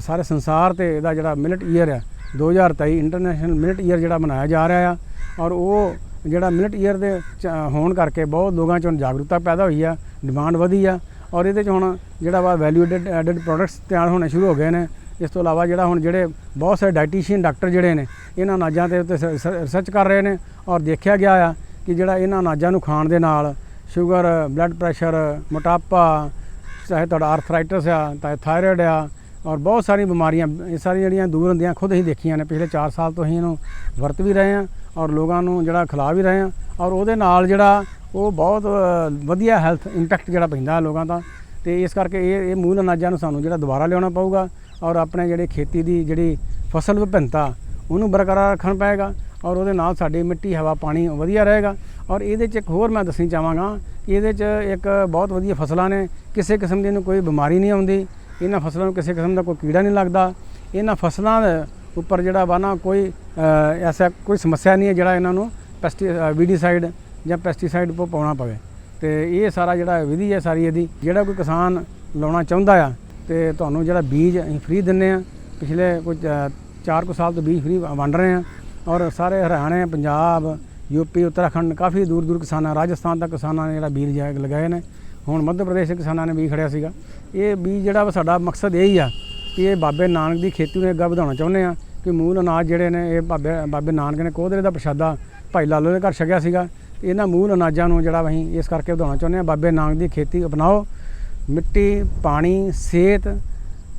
ਸਾਰੇ ਸੰਸਾਰ ਤੇ ਇਹਦਾ ਜਿਹੜਾ ਮਿਲਟ ਈਅਰ ਹੈ 2023 ਇੰਟਰਨੈਸ਼ਨਲ ਮਿਲਟ ਈਅਰ ਜਿਹੜਾ ਮਨਾਇਆ ਜਾ ਰਿਹਾ ਆ, ਔਰ ਉਹ ਜਿਹੜਾ ਮਿਲਟ ਈਅਰ ਦੇ ਚ- ਹੋਣ ਕਰਕੇ ਬਹੁਤ ਲੋਕਾਂ 'ਚ ਹੁਣ ਜਾਗਰੂਕਤਾ ਪੈਦਾ ਹੋਈ ਆ, ਡਿਮਾਂਡ ਵਧੀ ਆ, ਔਰ ਇਹਦੇ 'ਚ ਹੁਣ ਜਿਹੜਾ ਵਾ ਵੈਲਿਊ ਐਡਡ ਐਡਡ ਪ੍ਰੋਡਕਟਸ ਤਿਆਰ ਹੋਣੇ ਸ਼ੁਰੂ ਹੋ ਗਏ ਨੇ ਇਸ ਤੋਂ ਇਲਾਵਾ ਜਿਹੜਾ ਹੁਣ ਜਿਹੜੇ ਬਹੁਤ ਸਾਰੇ ਡਾਈਟੀਸ਼ੀਅਨ ਡਾਕਟਰ ਜਿਹੜੇ ਨੇ, ਇਹਨਾਂ ਅਨਾਜਾਂ ਦੇ ਉੱਤੇ ਰਿਸਰਚ ਕਰ ਰਹੇ ਨੇ ਔਰ ਦੇਖਿਆ ਗਿਆ ਆ ਕਿ ਜਿਹੜਾ ਇਹਨਾਂ ਅਨਾਜਾਂ ਨੂੰ ਖਾਣ ਦੇ ਨਾਲ ਸ਼ੂਗਰ ਬਲੱਡ ਪ੍ਰੈਸ਼ਰ ਮੋਟਾਪਾ, ਚਾਹੇ ਤੁਹਾਡਾ ਆਰਥਰਾਈਟਿਸ ਆ, ਚਾਹੇ ਥਾਇਰਾਇਡ ਆ, ਔਰ ਬਹੁਤ ਸਾਰੀਆਂ ਬਿਮਾਰੀਆਂ, ਇਹ ਸਾਰੀਆਂ ਜਿਹੜੀਆਂ ਦੂਰ ਹੁੰਦੀਆਂ, ਖੁਦ ਹੀ ਦੇਖੀਆਂ ਨੇ। ਪਿਛਲੇ 4 ਸਾਲ ਤੋਂ ਅਸੀਂ ਇਹਨੂੰ ਵਰਤ ਵੀ ਰਹੇ ਹਾਂ ਔਰ ਲੋਕਾਂ ਨੂੰ ਜਿਹੜਾ ਖਿਲਾ ਵੀ ਰਹੇ ਹਾਂ ਔਰ ਉਹਦੇ ਨਾਲ ਜਿਹੜਾ ਉਹ ਬਹੁਤ ਵਧੀਆ ਹੈਲਥ ਇੰਪੈਕਟ ਜਿਹੜਾ ਪੈਂਦਾ ਲੋਕਾਂ ਦਾ। ਤੇ ਇਸ ਕਰਕੇ ਇਹ ਇਹ ਮੂਲ ਅਨਾਜਾਂ ਨੂੰ ਸਾਨੂੰ ਜਿਹੜਾ ਦੁਬਾਰਾ ਲਿਆਉਣਾ ਪਊਗਾ। ਔਰ ਆਪਣੇ ਜਿਹੜੇ ਖੇਤੀ ਦੀ ਜਿਹੜੀ ਫਸਲ ਵਿਭਿੰਨਤਾ, ਉਹਨੂੰ ਬਰਕਰਾਰ ਰੱਖਣ ਪਏਗਾ ਔਰ ਉਹਦੇ ਨਾਲ ਸਾਡੀ ਮਿੱਟੀ, ਹਵਾ, ਪਾਣੀ ਵਧੀਆ ਰਹੇਗਾ। ਔਰ ਇਹਦੇ 'ਚ ਇੱਕ ਹੋਰ ਮੈਂ ਦੱਸਣੀ ਚਾਹਾਂਗਾ ਕਿ ਇਹਦੇ 'ਚ ਇੱਕ ਬਹੁਤ ਵਧੀਆ ਫਸਲਾਂ ਨੇ, ਕਿਸੇ ਕਿਸਮ ਦੀ ਇਹਨੂੰ ਕੋਈ ਬਿਮਾਰੀ ਨਹੀਂ ਆਉਂਦੀ, ਇਹਨਾਂ ਫਸਲਾਂ ਨੂੰ ਕਿਸੇ ਕਿਸਮ ਦਾ ਕੋਈ ਕੀੜਾ ਨਹੀਂ ਲੱਗਦਾ, ਇਹਨਾਂ ਫਸਲਾਂ ਦੇ ਉੱਪਰ ਜਿਹੜਾ ਵਾ ਨਾ ਕੋਈ ਐਸਾ ਕੋਈ ਸਮੱਸਿਆ ਨਹੀਂ ਹੈ ਜਿਹੜਾ ਇਹਨਾਂ ਨੂੰ ਪੈਸਟੀ ਵੀਡੀਸਾਈਡ ਜਾਂ ਪੈਸਟੀਸਾਈਡ ਪਾ ਪਾਉਣਾ ਪਵੇ। ਤੇ ਇਹ ਸਾਰਾ ਜਿਹੜਾ ਵਿਧੀ ਹੈ ਸਾਰੀ ਇਹਦੀ, ਜਿਹੜਾ ਕੋਈ ਕਿਸਾਨ ਲਾਉਣਾ ਚਾਹੁੰਦਾ ਆ ਤੇ ਤੁਹਾਨੂੰ ਜਿਹੜਾ ਬੀਜ ਅਸੀਂ ਫ੍ਰੀ ਦਿੰਨੇ ਆ, ਪਿਛਲੇ ਕੁਝ 4 ਕੁ ਸਾਲ ਤੋਂ ਬੀਜ ਫ੍ਰੀ ਵੰਡ ਰਹੇ ਆ ਔਰ ਸਾਰੇ ਹਰਿਆਣੇ, ਪੰਜਾਬ ਯੂਪੀ ਉੱਤਰਾਖੰਡ ਕਾਫੀ ਦੂਰ ਦੂਰ ਕਿਸਾਨਾਂ, ਰਾਜਸਥਾਨ ਤੱਕ ਕਿਸਾਨਾਂ ਨੇ ਜਿਹੜਾ ਬੀਜ ਜਾ- ਲਗਾਏ ਨੇ। ਹੁਣ ਮੱਧ ਪ੍ਰਦੇਸ਼ ਦੇ ਕਿਸਾਨਾਂ ਨੇ ਬੀਜ ਖੜਿਆ ਸੀਗਾ। ਇਹ ਬੀਜ ਜਿਹੜਾ ਵਾ ਸਾਡਾ ਮਕਸਦ ਇਹੀ ਆ ਕਿ ਇਹ ਬਾਬੇ ਨਾਨਕ ਦੀ ਖੇਤੀ ਨੂੰ ਅੱਗੇ ਵਧਾਉਣਾ ਚਾਹੁੰਦੇ ਆ ਕਿ ਮੂਲ ਅਨਾਜ ਜਿਹੜੇ ਨੇ ਇਹ ਬਾਬੇ ਬਾਬੇ ਨਾਨਕ ਨੇ ਕੋਧਰੇ ਦਾ ਪ੍ਰਸ਼ਾਦਾ ਭਾਈ ਲਾਲੋ ਦੇ ਘਰ ਛਕਿਆ ਸੀਗਾ। ਇਹਨਾਂ ਮੂਲ ਅਨਾਜਾਂ ਨੂੰ ਜਿਹੜਾ ਅਸੀਂ ਇਸ ਕਰਕੇ ਵਧਾਉਣਾ ਚਾਹੁੰਦੇ ਆ, ਬਾਬੇ ਨਾਨਕ ਦੀ ਖੇਤੀ ਅਪਣਾਓ ਮਿੱਟੀ, ਪਾਣੀ, ਸਿਹਤ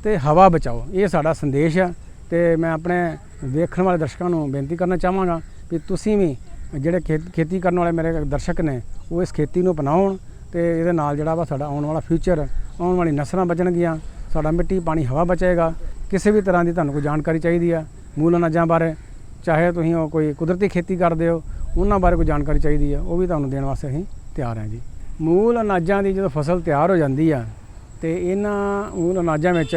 ਤੇ ਹਵਾ ਬਚਾਓ। ਇਹ ਸਾਡਾ ਸੰਦੇਸ਼ ਆ ਤੇ ਮੈਂ ਆਪਣੇ ਵੇਖਣ ਵਾਲੇ ਦਰਸ਼ਕਾਂ ਨੂੰ ਬੇਨਤੀ ਕਰਨਾ ਚਾਹਾਂਗਾ ਕਿ ਤੁਸੀਂ ਵੀ ਜਿਹੜੇ ਖੇਤ- ਖੇਤੀ ਕਰਨ ਵਾਲੇ ਮੇਰੇ ਦਰਸ਼ਕ ਨੇ, ਉਹ ਇਸ ਖੇਤੀ ਨੂੰ ਅਪਣਾਉਣ ਤੇ ਇਹਦੇ ਨਾਲ ਜਿਹੜਾ ਵਾ ਸਾਡਾ ਆਉਣ ਵਾਲਾ ਫਿਊਚਰ ਆਉਣ ਵਾਲੀ ਨਸਲਾਂ ਬਚਣਗੀਆਂ, ਸਾਡਾ ਮਿੱਟੀ, ਪਾਣੀ, ਹਵਾ ਬਚੇਗਾ। ਕਿਸੇ ਵੀ ਤਰ੍ਹਾਂ ਦੀ ਤੁਹਾਨੂੰ ਕੋਈ ਜਾਣਕਾਰੀ ਚਾਹੀਦੀ ਆ, ਮੂਲ ਅਨਾਜਾਂ ਬਾਰੇ, ਚਾਹੇ ਤੁਸੀਂ ਉਹ ਕੋਈ ਕੁਦਰਤੀ ਖੇਤੀ ਕਰਦੇ ਹੋ, ਉਹਨਾਂ ਬਾਰੇ ਕੋਈ ਜਾਣਕਾਰੀ ਚਾਹੀਦੀ ਆ, ਉਹ ਵੀ ਤੁਹਾਨੂੰ ਦੇਣ ਵਾਸਤੇ ਅਸੀਂ ਤਿਆਰ ਹਾਂ ਜੀ। ਮੂਲ ਅਨਾਜਾਂ ਦੀ ਜਦੋਂ ਫਸਲ ਤਿਆਰ ਹੋ ਜਾਂਦੀ ਆ ਤੇ ਇਹਨਾਂ ਮੂਲ ਅਨਾਜਾਂ ਵਿੱਚ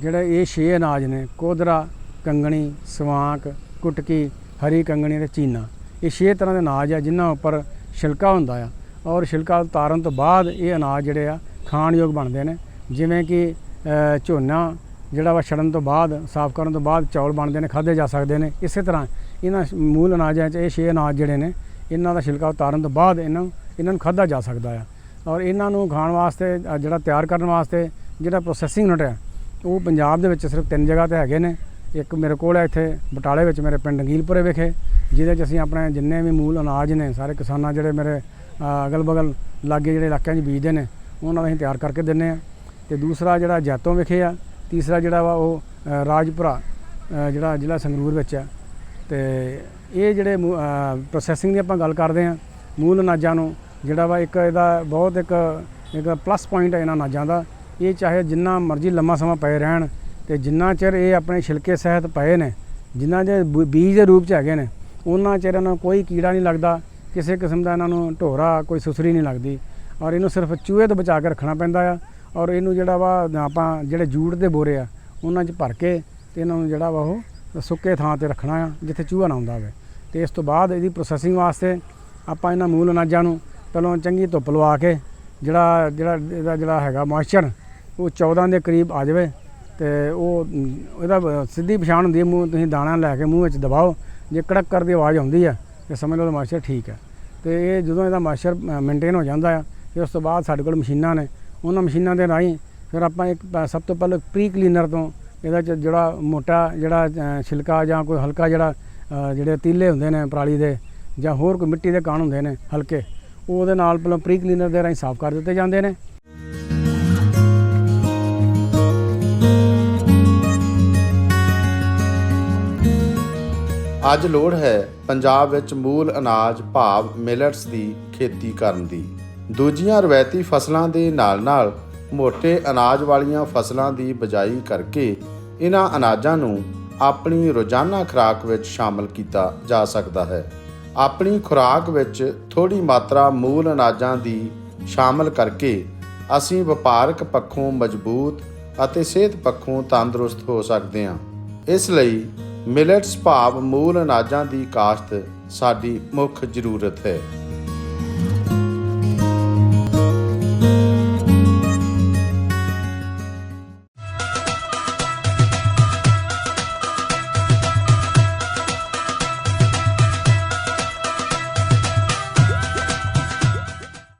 ਜਿਹੜਾ ਇਹ ਛੇ ਅਨਾਜ ਨੇ, ਕੋਦਰਾ, ਕੰਗਣੀ, ਸਵਾਂਕ, ਕੁਟਕੀ, ਹਰੀ ਕੰਗਣੀ ਤੇ ਚੀਨਾ। ਇਹ ਛੇ ਤਰ੍ਹਾਂ ਦੇ ਅਨਾਜ ਆ ਜਿਨ੍ਹਾਂ ਉੱਪਰ ਛਿਲਕਾ ਹੁੰਦਾ ਆ ਔਰ ਛਿਲਕਾ ਉਤਾਰਨ ਤੋਂ ਬਾਅਦ ਇਹ ਅਨਾਜ ਜਿਹੜੇ ਆ ਖਾਣਯੋਗ ਬਣਦੇ ਨੇ। ਜਿਵੇਂ ਕਿ ਝੋਨਾ ਜਿਹੜਾ ਵਾ ਛੜਨ ਤੋਂ ਬਾਅਦ, ਸਾਫ਼ ਕਰਨ ਤੋਂ ਬਾਅਦ ਚੌਲ ਬਣਦੇ ਨੇ, ਖਾਧੇ ਜਾ ਸਕਦੇ ਨੇ। ਇਸੇ ਤਰ੍ਹਾਂ ਇਹਨਾਂ ਮੂਲ ਅਨਾਜਾਂ 'ਚ ਇਹ ਛੇ ਅਨਾਜ ਜਿਹੜੇ ਨੇ, ਇਹਨਾਂ ਦਾ ਛਿਲਕਾ ਉਤਾਰਨ ਤੋਂ ਬਾਅਦ ਇਹਨਾਂ ਇਹਨਾਂ ਨੂੰ ਖਾਧਾ ਜਾ ਸਕਦਾ ਆ। ਔਰ ਇਹਨਾਂ ਨੂੰ ਖਾਣ ਵਾਸਤੇ ਜਿਹੜਾ ਤਿਆਰ ਕਰਨ ਵਾਸਤੇ ਜਿਹੜਾ ਪ੍ਰੋਸੈਸਿੰਗ ਯੂਨਿਟ ਹੈ ਉਹ ਪੰਜਾਬ ਦੇ ਵਿੱਚ ਸਿਰਫ ਤਿੰਨ ਜਗ੍ਹਾ ਤੇ ਹੈਗੇ ਨੇ। ਇੱਕ ਮੇਰੇ ਕੋਲ ਹੈ ਇੱਥੇ ਬਟਾਲੇ ਵਿੱਚ, ਮੇਰੇ ਪਿੰਡ ਨਗੀਲਪੁਰੇ ਵਿਖੇ, ਜਿਹਦੇ 'ਚ ਅਸੀਂ ਆਪਣੇ ਜਿੰਨੇ ਵੀ ਮੂਲ ਅਨਾਜ ਨੇ, ਸਾਰੇ ਕਿਸਾਨਾਂ ਜਿਹੜੇ ਮੇਰੇ ਅਗਲ ਬਗਲ ਲਾਗੇ ਜਿਹੜੇ ਇਲਾਕਿਆਂ 'ਚ ਬੀਜਦੇ ਨੇ, ਉਹਨਾਂ ਦਾ ਅਸੀਂ ਤਿਆਰ ਕਰਕੇ ਦਿੰਨੇ ਆ। ਤੇ ਦੂਸਰਾ ਜਿਹੜਾ ਜੈਤੋਂ ਵਿਖੇ ਆ, ਤੀਸਰਾ ਜਿਹੜਾ ਵਾ ਉਹ ਰਾਜਪੁਰਾ ਜਿਹੜਾ ਜ਼ਿਲ੍ਹਾ ਸੰਗਰੂਰ ਵਿੱਚ ਆ। ਤੇ ਇਹ ਜਿਹੜੇ ਪ੍ਰੋਸੈਸਿੰਗ ਦੀ ਆਪਾਂ ਗੱਲ ਕਰਦੇ ਆ, ਮੂਲ ਅਨਾਜਾਂ ਨੂੰ ਜਿਹੜਾ ਵਾ ਇੱਕ ਇਹਦਾ ਬਹੁਤ ਇੱਕ ਇੱਕ ਪਲੱਸ ਪੁਆਇੰਟ ਹੈ ਇਹਨਾਂ ਅਨਾਜਾਂ ਦਾ। ਇਹ ਚਾਹੇ ਜਿੰਨਾ ਮਰਜ਼ੀ ਲੰਮਾ ਸਮਾਂ ਪਏ ਰਹਿਣ ਤੇ ਜਿੰਨਾ ਚਿਰ ਇਹ ਆਪਣੇ ਛਿਲਕੇ ਸਹਿਤ ਪਏ ਨੇ, ਜਿੰਨਾ ਜੇ ਬ- ਬੀਜ ਦੇ ਰੂਪ ਚ ਹੈਗੇ ਨੇ, ਉਹਨਾਂ ਚਿਰ ਇਹਨਾਂ ਨੂੰ ਕੋਈ ਕੀੜਾ ਨਹੀਂ ਲੱਗਦਾ, ਕਿਸੇ ਕਿਸਮ ਦਾ ਇਹਨਾਂ ਨੂੰ ਢੋਰਾ, ਕੋਈ ਸੁਸਰੀ ਨਹੀਂ ਲੱਗਦੀ। ਔਰ ਇਹਨੂੰ ਸਿਰਫ ਚੂਹੇ ਤੋਂ ਬਚਾ ਕੇ ਰੱਖਣਾ ਪੈਂਦਾ ਆ। ਔਰ ਇਹਨੂੰ ਜਿਹੜਾ ਵਾ ਆਪਾਂ ਜਿਹੜੇ ਜੂੜ ਦੇ ਬੋਰੇ ਆ, ਉਹਨਾਂ 'ਚ ਭਰ ਕੇ ਤੇ ਇਹਨਾਂ ਨੂੰ ਜਿਹੜਾ ਵਾ ਉਹ ਸੁੱਕੇ ਥਾਂ ਤੇ ਰੱਖਣਾ ਆ, ਜਿੱਥੇ ਚੂਹਾ ਨਾ ਆਉਂਦਾ ਹੋਵੇ। ਤੇ ਇਸ ਤੋਂ ਬਾਅਦ ਇਹਦੀ ਪ੍ਰੋਸੈਸਿੰਗ ਵਾਸਤੇ ਆਪਾਂ ਇਹਨਾਂ ਮੂਲ ਅਨਾਜਾਂ ਨੂੰ ਪਹਿਲਾਂ ਚੰਗੀ ਧੁੱਪ ਲਵਾ ਕੇ ਜਿਹੜਾ ਜਿਹੜਾ ਇਹਦਾ ਜਿਹੜਾ ਹੈਗਾ ਮੋਇਸਚਰ ਉਹ 14 ਦੇ ਕਰੀਬ ਆ ਜਾਵੇ ਤੇ ਉਹ ਇਹਦਾ ਸਿੱਧੀ ਪਛਾਣ ਹੁੰਦੀ ਹੈ, ਮੂੰਹ ਤੁਸੀਂ ਦਾਣਾ ਲੈ ਕੇ ਮੂੰਹ ਵਿੱਚ ਦਬਾਓ, ਜੇ ਕੜਕ ਕਰਦੀ ਆਵਾਜ਼ ਆਉਂਦੀ ਹੈ, ਤੇ ਸਮਝ ਲਓ ਮੋਇਸਚਰ ਠੀਕ ਹੈ। ਤੇ ਇਹ ਜਦੋਂ ਇਹਦਾ ਮੋਇਸਚਰ ਮੇਨਟੇਨ ਹੋ ਜਾਂਦਾ ਆ, ਫਿਰ ਉਸ ਤੋਂ ਬਾਅਦ ਸਾਡੇ ਕੋਲ ਮਸ਼ੀਨਾਂ ਨੇ, ਉਹਨਾਂ ਮਸ਼ੀਨਾਂ ਦੇ ਰਾਹੀਂ ਫਿਰ ਆਪਾਂ ਇੱਕ ਪ- ਸਭ ਤੋਂ ਪਹਿਲਾਂ ਪ੍ਰੀ ਕਲੀਨਰ ਤੋਂ ਇਹਦਾ 'ਚ ਜਿਹੜਾ ਮੋਟਾ ਜਿਹੜਾ ਛਿਲਕਾ ਜਾਂ ਕੋਈ ਹਲਕਾ ਜਿਹੜਾ ਜਿਹੜੇ ਤੀਲੇ ਹੁੰਦੇ ਨੇ ਪਰਾਲੀ ਦੇ ਜਾਂ ਹੋਰ ਕੋਈ ਮਿੱਟੀ ਦੇ ਕਣ ਹੁੰਦੇ ਨੇ ਹਲਕੇ ਉਹਦੇ ਨਾਲ ਪਹਿਲਾਂ ਪ੍ਰੀ ਕਲੀਨਰ ਦੇ ਰਾਹੀਂ ਸਾਫ਼ ਕਰ ਦਿੱਤੇ ਜਾਂਦੇ ਨੇ। ਅੱਜ ਲੋੜ ਹੈ ਪੰਜਾਬ ਵਿੱਚ ਮੂਲ ਅਨਾਜ ਭਾਵ ਮਿਲਟਸ ਦੀ ਖੇਤੀ ਕਰਨ ਦੀ। ਦੂਜੀਆਂ ਰਵਾਇਤੀ ਫਸਲਾਂ ਦੇ ਨਾਲ-ਨਾਲ ਮੋٹے ਅਨਾਜ ਵਾਲੀਆਂ ਫਸਲਾਂ ਦੀ ਬਜਾਈ ਕਰਕੇ ਇਹਨਾਂ ਅਨਾਜਾਂ ਨੂੰ ਆਪਣੀ ਰੋਜ਼ਾਨਾ ਖੁਰਾਕ ਵਿੱਚ ਸ਼ਾਮਲ ਕੀਤਾ ਜਾ ਸਕਦਾ ਹੈ। ਆਪਣੀ ਖੁਰਾਕ ਵਿੱਚ ਥੋੜੀ ਮਾਤਰਾ ਮੂਲ ਅਨਾਜਾਂ ਦੀ ਸ਼ਾਮਲ ਕਰਕੇ ਅਸੀਂ ਵਪਾਰਕ ਪੱਖੋਂ ਮਜ਼ਬੂਤ ਅਤੇ ਸਿਹਤ ਪੱਖੋਂ ਤੰਦਰੁਸਤ ਹੋ ਸਕਦੇ ਹਾਂ। ਇਸ ਲਈ ਮਿਲਟਸ ਭਾਵ ਮੂਲ ਅਨਾਜਾਂ ਦੀ ਕਾਸ਼ਤ ਸਾਡੀ ਮੁੱਖ ਜ਼ਰੂਰਤ ਹੈ।